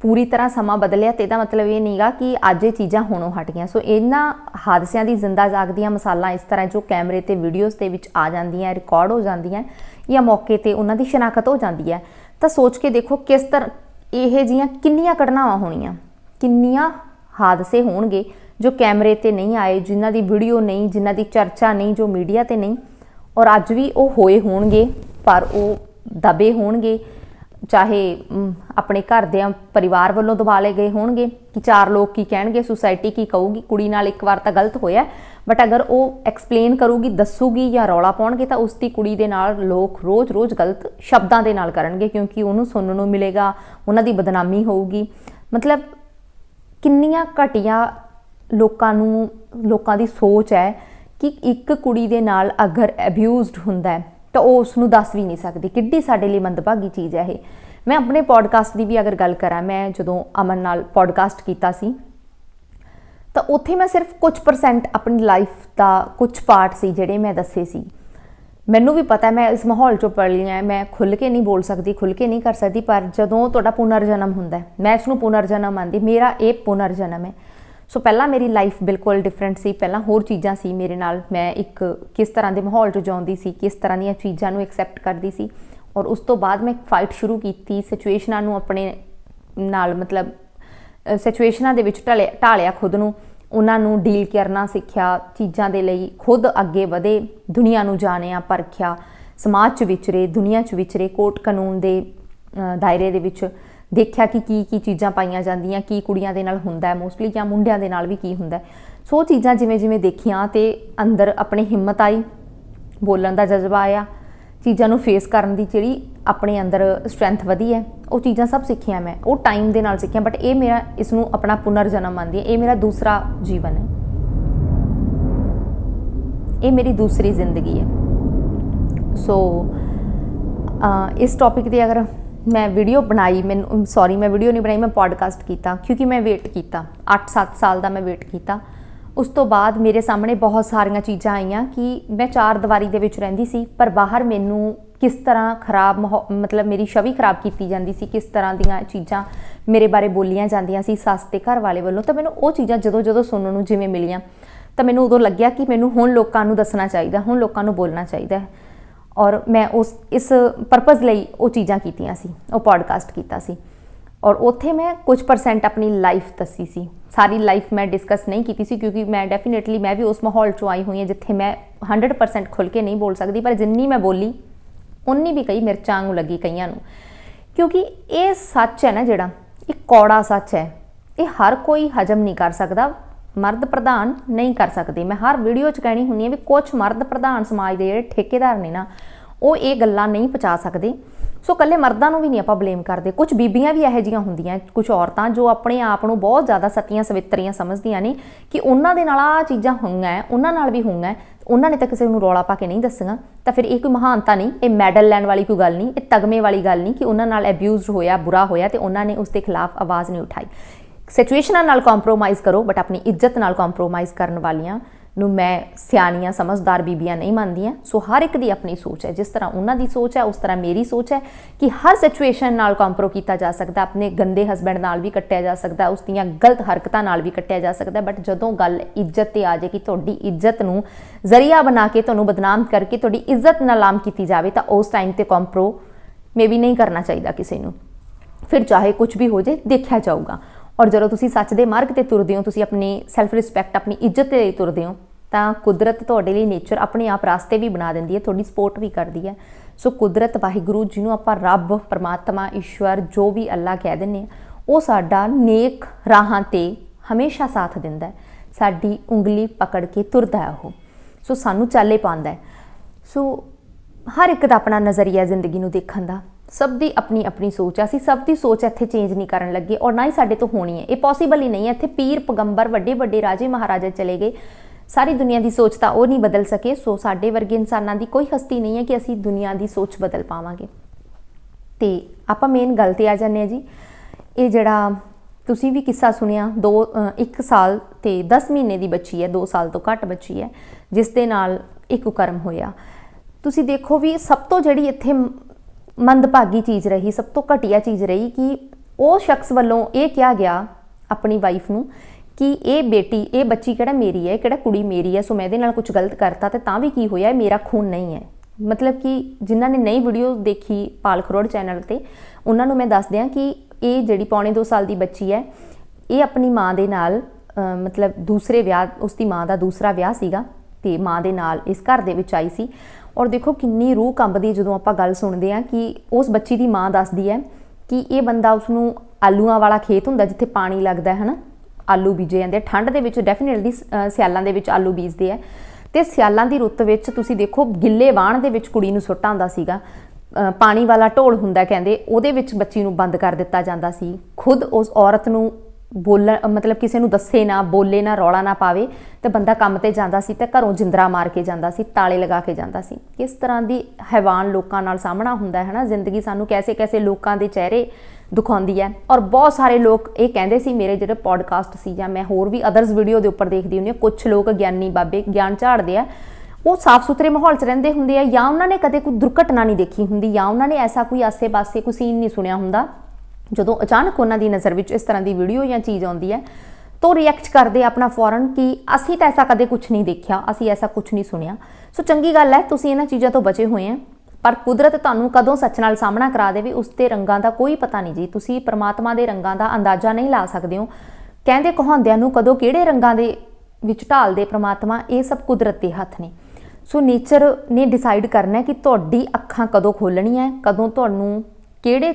ਪੂਰੀ ਤਰ੍ਹਾਂ ਸਮਾਂ ਬਦਲਿਆ ਤੇ ਇਹਦਾ ਮਤਲਬ ਇਹ ਨਹੀਂਗਾ ਕਿ ਅੱਜ ਇਹ ਚੀਜ਼ਾਂ ਹੁਣੋਂ ਹਟ ਗਈਆਂ ਸੋ ਇਹਨਾਂ ਹਾਦਸਿਆਂ ਦੀ ਜ਼ਿੰਦਾ ਜਾਗਦੀਆਂ ਮਿਸਾਲਾਂ ਇਸ ਤਰ੍ਹਾਂ ਜੋ ਕੈਮਰੇ ਤੇ ਵੀਡੀਓਜ਼ ਦੇ ਵਿੱਚ ਆ ਜਾਂਦੀਆਂ ਰਿਕਾਰਡ ਹੋ ਜਾਂਦੀਆਂ ਜਾਂ ਮੌਕੇ ਤੇ ਉਹਨਾਂ ਦੀ ਸ਼ਨਾਖਤ ਹੋ ਜਾਂਦੀ ਹੈ। ਤਾਂ ਸੋਚ ਕੇ ਦੇਖੋ ਕਿਸ ਤਰ੍ਹਾਂ ਇਹ ਜੀਆਂ ਕਿੰਨੀਆਂ ਘਟਨਾਵਾਂ ਹੋਣੀਆਂ, ਕਿੰਨੀਆਂ ਹਾਦਸੇ ਹੋਣਗੇ ਜੋ ਕੈਮਰੇ ਤੇ ਨਹੀਂ ਆਏ, ਜਿਨ੍ਹਾਂ ਦੀ ਵੀਡੀਓ ਨਹੀਂ, ਜਿਨ੍ਹਾਂ ਦੀ ਚਰਚਾ ਨਹੀਂ, ਜੋ ਮੀਡੀਆ ਤੇ ਨਹੀਂ, ਔਰ ਅੱਜ ਵੀ ਉਹ ਹੋਏ ਹੋਣਗੇ, ਪਰ ਉਹ ਦਬੇ ਹੋਣਗੇ। ਚਾਹੇ ਆਪਣੇ ਘਰ ਦੇ ਪਰਿਵਾਰ ਵੱਲੋਂ ਦਬਾਲੇ ਗਏ ਹੋਣਗੇ ਕਿ ਚਾਰ ਲੋਕ ਕੀ ਕਹਿਣਗੇ, ਸੁਸਾਇਟੀ ਕੀ ਕਹੂਗੀ, ਕੁੜੀ ਨਾਲ ਇੱਕ ਵਾਰ ਤਾਂ ਗਲਤ ਹੋਇਆ। ਬਟ ਅਗਰ ਉਹ ਐਕਸਪਲੇਨ ਕਰੂਗੀ, ਦੱਸੂਗੀ ਜਾਂ ਰੌਲਾ ਪਾਉਣਗੇ ਤਾਂ ਉਸ ਦੀ ਕੁੜੀ ਦੇ ਨਾਲ ਲੋਕ ਰੋਜ਼-ਰੋਜ਼ ਗਲਤ ਸ਼ਬਦਾਂ ਦੇ ਨਾਲ ਕਰਨਗੇ ਕਿਉਂਕਿ ਉਹਨੂੰ ਸੁਣਨ ਨੂੰ ਮਿਲੇਗਾ, ਉਹਨਾਂ ਦੀ ਬਦਨਾਮੀ ਹੋਊਗੀ। ਮਤਲਬ ਕਿੰਨੀਆਂ ਘਟੀਆਂ ਲੋਕਾਂ ਨੂੰ, ਲੋਕਾਂ ਦੀ ਸੋਚ ਹੈ ਕਿ ਇੱਕ ਕੁੜੀ ਦੇ ਨਾਲ ਅਗਰ ਅਬਿਊਜ਼ਡ ਹੁੰਦਾ ਹੈ ਤਾਂ ਉਹ ਉਸ ਨੂੰ ਦੱਸ ਵੀ ਨਹੀਂ ਸਕਦੀ ਕਿੱਡੀ ਸਾਡੇ ਲਈ ਮੰਦਭਾਗੀ ਚੀਜ਼ ਹੈ ਇਹ। ਮੈਂ ਆਪਣੇ ਪੋਡਕਾਸਟ ਦੀ ਵੀ ਅਗਰ ਗੱਲ ਕਰਾਂ, ਮੈਂ ਜਦੋਂ ਅਮਨ ਨਾਲ ਪੋਡਕਾਸਟ ਕੀਤਾ ਸੀ, ਤਾਂ ਉੱਥੇ ਮੈਂ ਸਿਰਫ ਕੁਝ ਪਰਸੈਂਟ ਆਪਣੀ ਲਾਈਫ ਦਾ ਕੁਝ ਪਾਰਟ ਸੀ ਜਿਹੜੇ ਮੈਂ ਦੱਸੇ ਸੀ। ਮੈਨੂੰ ਵੀ ਪਤਾ, ਮੈਂ ਇਸ ਮਾਹੌਲ ਚੋਂ ਪੜੀ ਹਾਂ, ਮੈਂ ਖੁੱਲ ਕੇ ਨਹੀਂ ਬੋਲ ਸਕਦੀ ਖੁੱਲ ਕੇ ਨਹੀਂ ਕਰ ਸਕਦੀ, ਪਰ ਜਦੋਂ ਤੁਹਾਡਾ ਪੁਨਰਜਨਮ ਹੁੰਦਾ ਮੈਂ ਇਸ ਨੂੰ ਪੁਨਰ ਮੰਨਦੀ, ਮੇਰਾ ਇਹ ਪੁਨਰਜਨਮ ਹੈ। ਸੋ ਪਹਿਲਾਂ ਮੇਰੀ ਲਾਈਫ ਬਿਲਕੁਲ ਡਿਫਰੈਂਟ ਸੀ। ਪਹਿਲਾਂ ਹੋਰ ਚੀਜ਼ਾਂ ਸੀ ਮੇਰੇ ਨਾਲ। ਮੈਂ ਇੱਕ ਕਿਸ ਤਰ੍ਹਾਂ ਦੇ ਮਾਹੌਲ 'ਚ ਜਾਉਂਦੀ ਸੀ, ਕਿਸ ਤਰ੍ਹਾਂ ਦੀਆਂ ਚੀਜ਼ਾਂ ਨੂੰ ਐਕਸੈਪਟ ਕਰਦੀ ਸੀ। ਔਰ ਉਸ ਤੋਂ ਬਾਅਦ ਮੈਂ ਫਾਈਟ ਸ਼ੁਰੂ ਕੀਤੀ ਸਿਚੁਏਸ਼ਨਾਂ ਨੂੰ ਆਪਣੇ ਨਾਲ ਮਤਲਬ ਸਿਚੁਏਸ਼ਨਾਂ ਦੇ ਵਿੱਚ ਢਲੇ ਢਾਲਿਆ ਖੁਦ ਨੂੰ। ਉਹਨਾਂ ਨੂੰ ਡੀਲ ਕਰਨਾ ਸਿੱਖਿਆ, ਚੀਜ਼ਾਂ ਦੇ ਲਈ ਖੁਦ ਅੱਗੇ ਵਧੇ, ਦੁਨੀਆ ਨੂੰ ਜਾਣਿਆ, ਪਰਖਿਆ। ਸਮਾਜ 'ਚ ਵਿਚਰੇ, ਦੁਨੀਆ 'ਚ ਵਿਚਰੇ ਕੋਰਟ ਕਾਨੂੰਨ ਦੇ ਦਾਇਰੇ ਦੇ ਵਿੱਚ ਦੇਖਿਆ ਕਿ ਕੀ ਕੀ ਚੀਜ਼ਾਂ ਪਾਈਆਂ ਜਾਂਦੀਆਂ, ਕੀ ਕੁੜੀਆਂ ਦੇ ਨਾਲ ਹੁੰਦਾ ਹੈ ਮੋਸਟਲੀ ਜਾਂ ਮੁੰਡਿਆਂ ਦੇ ਨਾਲ ਵੀ ਕੀ ਹੁੰਦਾ ਸੋ ਉਹ ਚੀਜ਼ਾਂ ਜਿਵੇਂ ਜਿਵੇਂ ਦੇਖੀਆਂ ਤੇ ਅੰਦਰ ਆਪਣੀ ਹਿੰਮਤ ਆਈ, ਬੋਲਣ ਦਾ ਜਜ਼ਬਾ ਆਇਆ, ਚੀਜ਼ਾਂ ਨੂੰ ਫੇਸ ਕਰਨ ਦੀ ਜਿਹੜੀ ਆਪਣੇ ਅੰਦਰ ਸਟਰੈਂਥ ਵਧੀ ਹੈ, ਉਹ ਚੀਜ਼ਾਂ ਸਭ ਸਿੱਖੀਆਂ ਮੈਂ। ਉਹ ਟਾਈਮ ਦੇ ਨਾਲ ਸਿੱਖੀਆਂ ਬਟ ਇਹ ਮੇਰਾ ਇਸ ਨੂੰ ਆਪਣਾ ਪੁਨਰ ਜਨਮ ਮੰਨਦੀ ਹੈ। ਇਹ ਮੇਰਾ ਦੂਸਰਾ ਜੀਵਨ ਹੈ। ਇਹ ਮੇਰੀ ਦੂਸਰੀ ਜ਼ਿੰਦਗੀ ਹੈ। ਸੋ ਇਸ ਟੌਪਿਕ ਦੀ ਅਗਰ ਮੈਂ ਵੀਡੀਓ ਬਣਾਈ, ਮੈਨੂੰ ਸੌਰੀ ਮੈਂ ਵੀਡੀਓ ਨਹੀਂ ਬਣਾਈ, ਮੈਂ ਪੋਡਕਾਸਟ ਕੀਤਾ, ਕਿਉਂਕਿ ਮੈਂ ਵੇਟ ਕੀਤਾ। 8-7 ਸਾਲ ਦਾ ਮੈਂ ਵੇਟ ਕੀਤਾ। ਉਸ ਤੋਂ ਬਾਅਦ ਮੇਰੇ ਸਾਹਮਣੇ ਬਹੁਤ ਸਾਰੀਆਂ ਚੀਜ਼ਾਂ ਆਈਆਂ ਕਿ ਮੈਂ ਚਾਰ ਦੀਵਾਰੀ ਦੇ ਵਿੱਚ ਰਹਿੰਦੀ ਸੀ, ਪਰ ਬਾਹਰ ਮੈਨੂੰ ਕਿਸ ਤਰ੍ਹਾਂ ਖਰਾਬ ਮਾਹੌ- ਮਤਲਬ ਮੇਰੀ ਛਵੀ ਖਰਾਬ ਕੀਤੀ ਜਾਂਦੀ ਸੀ, ਕਿਸ ਤਰ੍ਹਾਂ ਦੀਆਂ ਚੀਜ਼ਾਂ ਮੇਰੇ ਬਾਰੇ ਬੋਲੀਆਂ ਜਾਂਦੀਆਂ ਸੀ ਸੱਸ ਤੇ ਘਰ ਵਾਲੇ ਵੱਲੋਂ, ਤਾਂ ਮੈਨੂੰ ਉਹ ਚੀਜ਼ਾਂ ਜਦੋਂ ਜਦੋਂ ਸੁਣਨ ਨੂੰ ਜਿਵੇਂ ਮਿਲੀਆਂ, ਤਾਂ ਮੈਨੂੰ ਉਦੋਂ ਲੱਗਿਆ ਕਿ ਮੈਨੂੰ ਹੁਣ ਲੋਕਾਂ ਨੂੰ ਦੱਸਣਾ ਚਾਹੀਦਾ, ਹੁਣ ਲੋਕਾਂ ਨੂੰ ਬੋਲਣਾ ਚਾਹੀਦਾ ਔਰ ਮੈਂ ਉਸ, ਇਸ ਪਰਪਸ ਲਈ ਉਹ ਚੀਜ਼ਾਂ ਕੀਤੀਆਂ ਸੀ, ਉਹ ਪੋਡਕਾਸਟ ਕੀਤਾ ਸੀ। ਔਰ ਉੱਥੇ ਮੈਂ ਕੁਝ ਪਰਸੈਂਟ ਆਪਣੀ ਲਾਈਫ ਦੱਸੀ ਸੀ। ਸਾਰੀ ਲਾਈਫ ਮੈਂ ਡਿਸਕਸ ਨਹੀਂ ਕੀਤੀ ਸੀ ਕਿਉਂਕਿ ਮੈਂ ਡੈਫੀਨਿਟਲੀ ਮੈਂ ਵੀ ਉਸ ਮਾਹੌਲ ਚੋਂ ਆਈ ਹੋਈ ਹਾਂ ਜਿੱਥੇ ਮੈਂ 100% ਖੁੱਲ ਕੇ ਨਹੀਂ ਬੋਲ ਸਕਦੀ, ਪਰ ਜਿੰਨੀ ਮੈਂ ਬੋਲੀ ਉਨੀ ਵੀ ਕਈ ਮਿਰਚਾਂ ਨੂੰ ਲੱਗੀ ਕਈਆਂ ਨੂੰ। ਕਿਉਂਕਿ ਇਹ ਸੱਚ ਹੈ ਨਾ ਜਿਹੜਾ, ਇਹ ਕੌੜਾ ਸੱਚ ਹੈ। ਇਹ ਹਰ ਕੋਈ ਹਜਮ ਨਹੀਂ ਕਰ ਸਕਦਾ। ਮਰਦ ਪ੍ਰਧਾਨ ਨਹੀਂ ਕਰ ਸਕਦੇ। ਮੈਂ ਹਰ ਵੀਡੀਓ 'ਚ ਕਹਿਣੀ ਹੁੰਦੀ ਹੈ ਵੀ ਕੁਝ ਮਰਦ ਪ੍ਰਧਾਨ ਸਮਾਜ ਦੇ ਜਿਹੜੇ ਠੇਕੇਦਾਰ ਨੇ ਨਾ, ਉਹ ਇਹ ਗੱਲਾਂ ਨਹੀਂ ਪਹੁੰਚਾ ਸਕਦੇ। ਸੋ ਕੱਲੇ ਮਰਦਾਂ ਨੂੰ ਵੀ ਨਹੀਂ ਆਪਾਂ ਬਲੇਮ ਕਰਦੇ। ਕੁਝ ਬੀਬੀਆਂ ਵੀ ਇਹੋ ਜੀਆਂ ਹੁੰਦੀਆਂ ਕੁਝ ਔਰਤਾਂ ਜੋ ਆਪਣੇ ਆਪ ਨੂੰ ਬਹੁਤ ਜ਼ਿਆਦਾ ਸਤੀਆਂ ਸਵਿੱਤਰੀਆਂ ਸਮਝਦੀਆਂ ਨੇ ਕਿ ਉਹਨਾਂ ਦੇ ਨਾਲ ਆ ਚੀਜ਼ਾਂ ਹੋਈਆਂ ਉਹਨਾਂ ਨਾਲ ਵੀ ਹੋਈਆਂ ਉਹਨਾਂ ਨੇ ਤਾਂ ਕਿਸੇ ਨੂੰ ਰੌਲਾ ਪਾ ਕੇ ਨਹੀਂ ਦੱਸੀਆਂ। ਤਾਂ ਫਿਰ ਇਹ ਕੋਈ ਮਹਾਨਤਾ ਨਹੀਂ, ਇਹ ਮੈਡਲ ਲੈਣ ਵਾਲੀ ਕੋਈ ਗੱਲ ਨਹੀਂ, ਇਹ ਤਗਮੇ ਵਾਲੀ ਗੱਲ ਨਹੀਂ ਕਿ ਉਹਨਾਂ ਨਾਲ ਅਬਿਊਜ਼ਡ ਹੋਇਆ, ਬੁਰਾ ਹੋਇਆ ਤੇ ਉਹਨਾਂ ਨੇ ਉਸ ਦੇ ਖਿਲਾਫ ਆਵਾਜ਼ ਨਹੀਂ ਉਠਾਈ। ਸਿਚੁਏਸ਼ਨਾਂ ਨਾਲ ਕੰਪਰੋਮਾਈਜ਼ ਕਰੋ ਬਟ ਆਪਣੀ ਇੱਜ਼ਤ ਨਾਲ ਕੰਪਰੋਮਾਈਜ਼ ਕਰਨ ਵਾਲੀਆਂ ਨੂੰ ਮੈਂ ਸਿਆਣੀਆਂ, ਸਮਝਦਾਰ ਬੀਬੀਆਂ ਨਹੀਂ ਮੰਨਦੀਆਂ। ਸੋ ਹਰ ਇੱਕ ਦੀ ਆਪਣੀ ਸੋਚ ਹੈ। ਜਿਸ ਤਰ੍ਹਾਂ ਉਹਨਾਂ ਦੀ ਸੋਚ ਹੈ, ਉਸ ਤਰ੍ਹਾਂ ਮੇਰੀ ਸੋਚ ਹੈ ਕਿ ਹਰ ਸਿਚੁਏਸ਼ਨ ਨਾਲ ਕੰਪਰੋ ਕੀਤਾ ਜਾ ਸਕਦਾ ਆਪਣੇ ਗੰਦੇ ਹਸਬੰਡ ਨਾਲ ਵੀ ਕੱਟਿਆ ਜਾ ਸਕਦਾ ਉਸ ਦੀਆਂ ਗਲਤ ਹਰਕਤਾਂ ਨਾਲ ਵੀ ਕੱਟਿਆ ਜਾ ਸਕਦਾ ਬਟ ਜਦੋਂ ਗੱਲ ਇੱਜ਼ਤ ਤੇ ਆ ਜਾਏ ਕਿ ਤੁਹਾਡੀ ਇੱਜ਼ਤ ਨੂੰ ਜ਼ਰੀਆ ਬਣਾ ਕੇ ਤੁਹਾਨੂੰ ਬਦਨਾਮ ਕਰਕੇ ਤੁਹਾਡੀ ਇੱਜ਼ਤ ਨਾਲਾਮ ਕੀਤੀ ਜਾਵੇ, ਤਾਂ ਉਸ ਟਾਈਮ ਤੇ ਕੰਪਰੋ ਮੇਬੀ ਨਹੀਂ ਕਰਨਾ ਚਾਹੀਦਾ ਕਿਸੇ ਨੂੰ। ਫਿਰ ਚਾਹੇ ਕੁਝ ਵੀ ਹੋ ਜਾਏ, ਦੇਖਿਆ ਜਾਊਗਾ। ਔਰ ਜਦੋਂ ਤੁਸੀਂ ਸੱਚ ਦੇ ਮਾਰਗ ਤੇ ਤੁਰਦੇ ਹੋ, ਤੁਸੀਂ ਆਪਣੀ ਸੈਲਫ ਰਿਸਪੈਕਟ ਆਪਣੀ ਇੱਜ਼ਤ ਦੇ ਲਈ ਤੁਰਦੇ ਹੋ, ਤਾਂ ਕੁਦਰਤ ਤੁਹਾਡੇ ਲਈ ਨੇਚਰ ਆਪਣੇ ਆਪ ਰਾਸਤੇ ਵੀ ਬਣਾ ਦਿੰਦੀ ਹੈ, ਤੁਹਾਡੀ ਸਪੋਰਟ ਵੀ ਕਰਦੀ ਹੈ। ਸੋ ਕੁਦਰਤ, ਵਾਹਿਗੁਰੂ ਜਿਹਨੂੰ ਆਪਾਂ ਰੱਬ, ਪਰਮਾਤਮਾ, ਈਸ਼ਵਰ, ਜੋ ਵੀ ਅੱਲਾ ਕਹਿ ਦਿੰਨੇ ਆ, ਉਹ ਸਾਡਾ ਨੇਕ ਰਾਹਾਂ ਤੇ ਹਮੇਸ਼ਾ ਸਾਥ ਦਿੰਦਾ ਹੈ। ਸਾਡੀ ਉਂਗਲੀ ਪਕੜ ਕੇ ਤੁਰਦਾ ਹੈ ਉਹ। ਸੋ ਸਾਨੂੰ ਚਾਲੇ ਪਾਉਂਦਾ ਹੈ। ਸੋ ਹਰ ਇੱਕ ਦਾ ਆਪਣਾ ਨਜ਼ਰੀਆ ਜ਼ਿੰਦਗੀ ਨੂੰ ਦੇਖਣ ਦਾ ਸਭ ਦੀ ਆਪਣੀ ਆਪਣੀ ਸੋਚ ਆ। ਅਸੀਂ ਸਭ ਦੀ ਸੋਚ ਇੱਥੇ ਚੇਂਜ ਨਹੀਂ ਕਰਨ ਲੱਗੇ ਔਰ ਨਾ ਹੀ ਸਾਡੇ ਤੋਂ ਹੋਣੀ ਹੈ। ਇਹ ਪੋਸੀਬਲ ਹੀ ਨਹੀਂ ਹੈ। ਇੱਥੇ ਪੀਰ, ਪਗੰਬਰ, ਵੱਡੇ ਵੱਡੇ ਰਾਜੇ, ਮਹਾਰਾਜਾ ਚਲੇ ਗਏ। ਸਾਰੀ ਦੁਨੀਆ ਦੀ ਸੋਚ ਤਾਂ ਉਹ ਨਹੀਂ ਬਦਲ ਸਕੇ। ਸੋ ਸਾਡੇ ਵਰਗੇ ਇਨਸਾਨਾਂ ਦੀ ਕੋਈ ਹਸਤੀ ਨਹੀਂ ਹੈ ਕਿ ਅਸੀਂ ਦੁਨੀਆ ਦੀ ਸੋਚ ਬਦਲ ਪਾਵਾਂਗੇ। ਤੇ ਆਪਾਂ ਮੇਨ ਗੱਲ ਤੇ ਆ ਜਾਂਦੇ ਆ ਜੀ। ਇਹ ਜਿਹੜਾ ਤੁਸੀਂ ਵੀ ਕਿੱਸਾ ਸੁਣਿਆ, ਦੋ 1 ਸਾਲ ਤੇ 10 ਮਹੀਨੇ ਦੀ ਬੱਚੀ ਹੈ 2 ਸਾਲ ਤੋਂ ਘੱਟ ਬੱਚੀ ਹੈ, ਜਿਸ ਦੇ ਨਾਲ ਇੱਕ ਕੁਕਰਮ ਹੋਇਆ। ਤੁਸੀਂ ਦੇਖੋ ਵੀ ਸਭ ਤੋਂ ਜਿਹੜੀ ਇੱਥੇ ਮੰਦਭਾਗੀ ਚੀਜ਼ ਰਹੀ, ਸਭ ਤੋਂ ਘਟੀਆ ਚੀਜ਼ ਰਹੀ ਕਿ ਉਹ ਸ਼ਖਸ ਵੱਲੋਂ ਇਹ ਕਿਹਾ ਗਿਆ ਆਪਣੀ ਵਾਈਫ ਨੂੰ ਕਿ ਇਹ ਬੇਟੀ, ਇਹ ਬੱਚੀ ਕਿਹੜਾ ਮੇਰੀ ਹੈ, ਕਿਹੜਾ ਕੁੜੀ ਮੇਰੀ ਹੈ, ਸੋ ਮੈਂ ਇਹਦੇ ਨਾਲ ਕੁਝ ਗਲਤ ਕਰਤਾ ਤੇ ਤਾਂ ਵੀ ਕੀ ਹੋਇਆ ਮੇਰਾ ਖੂਨ ਨਹੀਂ ਹੈ। ਮਤਲਬ ਕਿ ਜਿਨ੍ਹਾਂ ਨੇ ਨਈ ਵੀਡੀਓ ਦੇਖੀ ਪਾਲ ਖਰੋੜ ਚੈਨਲ ਤੇ, ਉਹਨਾਂ ਨੂੰ ਮੈਂ ਦੱਸ ਦਿਆਂ ਕਿ ਇਹ ਜਿਹੜੀ ਪੌਣੇ 2 ਸਾਲ ਦੀ ਬੱਚੀ ਹੈ, ਇਹ ਆਪਣੀ ਮਾਂ ਦੇ ਨਾਲ ਮਤਲਬ ਦੂਸਰੇ ਵਿਆਹ ਉਸ ਦੀ ਮਾਂ ਦਾ ਦੂਸਰਾ ਵਿਆਹ ਸੀਗਾ ਤੇ ਮਾਂ ਦੇ ਨਾਲ ਇਸ ਘਰ ਦੇ ਵਿੱਚ ਆਈ ਸੀ। ਔਰ ਦੇਖੋ ਕਿੰਨੀ ਰੂਹ ਕੰਬਦੀ ਜਦੋਂ ਆਪਾਂ ਗੱਲ ਸੁਣਦੇ ਆ ਕਿ ਉਸ ਬੱਚੀ ਦੀ ਮਾਂ ਦੱਸਦੀ ਹੈ ਕਿ ਇਹ ਬੰਦਾ ਉਸ ਨੂੰ ਆਲੂਆਂ ਵਾਲਾ ਖੇਤ ਹੁੰਦਾ ਜਿੱਥੇ ਪਾਣੀ ਲੱਗਦਾ ਹੈ, ਹਨਾ? ਆਲੂ ਬੀਜੇ ਜਾਂਦੇ ਆ। ਠੰਡ ਦੇ ਵਿੱਚ ਡੈਫੀਨਿਟਲੀ ਸਿਆਲਾਂ ਦੇ ਵਿੱਚ ਆਲੂ ਬੀਜਦੇ ਆ। ਤੇ ਸਿਆਲਾਂ ਦੀ ਰੁੱਤ ਵਿੱਚ ਤੁਸੀਂ ਦੇਖੋ ਗਿੱਲੇ ਵਾਣ ਦੇ ਵਿੱਚ ਕੁੜੀ ਨੂੰ ਸੁੱਟਾ ਹੁੰਦਾ ਸੀਗਾ। ਪਾਣੀ ਵਾਲਾ ਢੋਲ ਹੁੰਦਾ ਕਹਿੰਦੇ, ਉਹਦੇ ਵਿੱਚ ਬੱਚੀ ਨੂੰ ਬੰਦ ਕਰ ਦਿੱਤਾ ਜਾਂਦਾ ਸੀ। ਖੁਦ ਉਸ ਔਰਤ ਨੂੰ ਬੋਲਣ, ਮਤਲਬ ਕਿਸੇ ਨੂੰ ਦੱਸੇ ਨਾ, ਬੋਲੇ ਨਾ, ਰੌਲਾ ਨਾ ਪਾਵੇ, ਤੇ ਬੰਦਾ ਕੰਮ ਤੇ ਜਾਂਦਾ ਸੀ ਤੇ ਘਰੋਂ ਜਿੰਦਰਾ ਮਾਰ ਕੇ ਜਾਂਦਾ ਸੀ, ਤਾਲੇ ਲਗਾ ਕੇ ਜਾਂਦਾ ਸੀ। ਕਿਸ ਤਰ੍ਹਾਂ ਦੀ ਹੈਵਾਨ ਲੋਕਾਂ ਨਾਲ ਸਾਹਮਣਾ ਹੁੰਦਾ ਹੈ ਨਾ ਜ਼ਿੰਦਗੀ ਸਾਨੂੰ ਕੈਸੇ ਕੈਸੇ ਲੋਕਾਂ ਦੇ ਚਿਹਰੇ ਦਿਖਾਉਂਦੀ ਹੈ। ਔਰ ਬਹੁਤ ਸਾਰੇ ਲੋਕ ਇਹ ਕਹਿੰਦੇ ਸੀ, ਮੇਰੇ ਜਿਹੜੇ ਪੋਡਕਾਸਟ ਸੀ ਜਾਂ ਮੈਂ ਹੋਰ ਵੀ ਅਦਰਸ ਵੀਡੀਓ ਦੇ ਉੱਪਰ ਦੇਖਦੀ ਹੁੰਦੀ ਹਾਂ ਕੁਝ ਲੋਕ ਗਿਆਨੀ ਬਾਬੇ ਗਿਆਨ ਝਾੜਦੇ ਆ, ਉਹ ਸਾਫ਼ ਸੁਥਰੇ ਮਾਹੌਲ 'ਚ ਰਹਿੰਦੇ ਹੁੰਦੇ ਆ, ਜਾਂ ਉਹਨਾਂ ਨੇ ਕਦੇ ਕੋਈ ਦੁਰਘਟਨਾ ਨਹੀਂ ਦੇਖੀ ਹੁੰਦੀ, ਜਾਂ ਉਹਨਾਂ ਨੇ ਐਸਾ ਕੋਈ ਆਸੇ-ਪਾਸੇ, ਕੋਈ ਸੀਨ ਨਹੀਂ ਸੁਣਿਆ ਹੁੰਦਾ। ਜਦੋਂ ਅਚਾਨਕ ਉਹਨਾਂ ਦੀ ਨਜ਼ਰ ਵਿੱਚ ਇਸ ਤਰ੍ਹਾਂ ਦੀ ਵੀਡੀਓ ਜਾਂ ਚੀਜ਼ ਆਉਂਦੀ ਹੈ ਤਾਂ ਰਿਐਕਟ ਕਰਦੇ ਆਪਣਾ ਫੌਰਨ ਕਿ ਅਸੀਂ ਤਾਂ ਐਸਾ ਕਦੇ ਕੁਝ ਨਹੀਂ ਦੇਖਿਆ ਅਸੀਂ ਐਸਾ ਕੁਝ ਨਹੀਂ ਸੁਣਿਆ। ਸੋ ਚੰਗੀ ਗੱਲ ਹੈ ਤੁਸੀਂ ਇਹਨਾਂ ਚੀਜ਼ਾਂ ਤੋਂ ਬਚੇ ਹੋਏ ਆ ਪਰ ਕੁਦਰਤ ਤੁਹਾਨੂੰ ਕਦੋਂ ਸੱਚ ਨਾਲ ਸਾਹਮਣਾ ਕਰਾ ਦੇਵੇ ਉਸ ਤੇ ਰੰਗਾਂ ਦਾ ਕੋਈ ਪਤਾ ਨਹੀਂ ਜੀ। ਤੁਸੀਂ ਪਰਮਾਤਮਾ ਦੇ ਰੰਗਾਂ ਦਾ ਅੰਦਾਜ਼ਾ ਨਹੀਂ ਲਾ ਸਕਦੇ ਹੋ। ਕਹਿੰਦੇ ਕਹਾਉਂਦਿਆਂ ਨੂੰ ਕਦੋਂ ਕਿਹੜੇ ਰੰਗਾਂ ਦੇ ਵਿੱਚ ਢਾਲਦੇ ਪ੍ਰਮਾਤਮਾ ਇਹ ਸਭ ਕੁਦਰਤ ਦੇ ਹੱਥ ਨੇ। ਸੋ ਨੇਚਰ ਨੇ ਡਿਸਾਈਡ ਕਰਨਾ ਹੈ ਕਿ ਤੁਹਾਡੀ ਅੱਖਾਂ ਕਦੋਂ ਖੋਲਣੀਆਂ ਹੈ, ਕਦੋਂ ਤੁਹਾਨੂੰ ਕਿਹੜੇ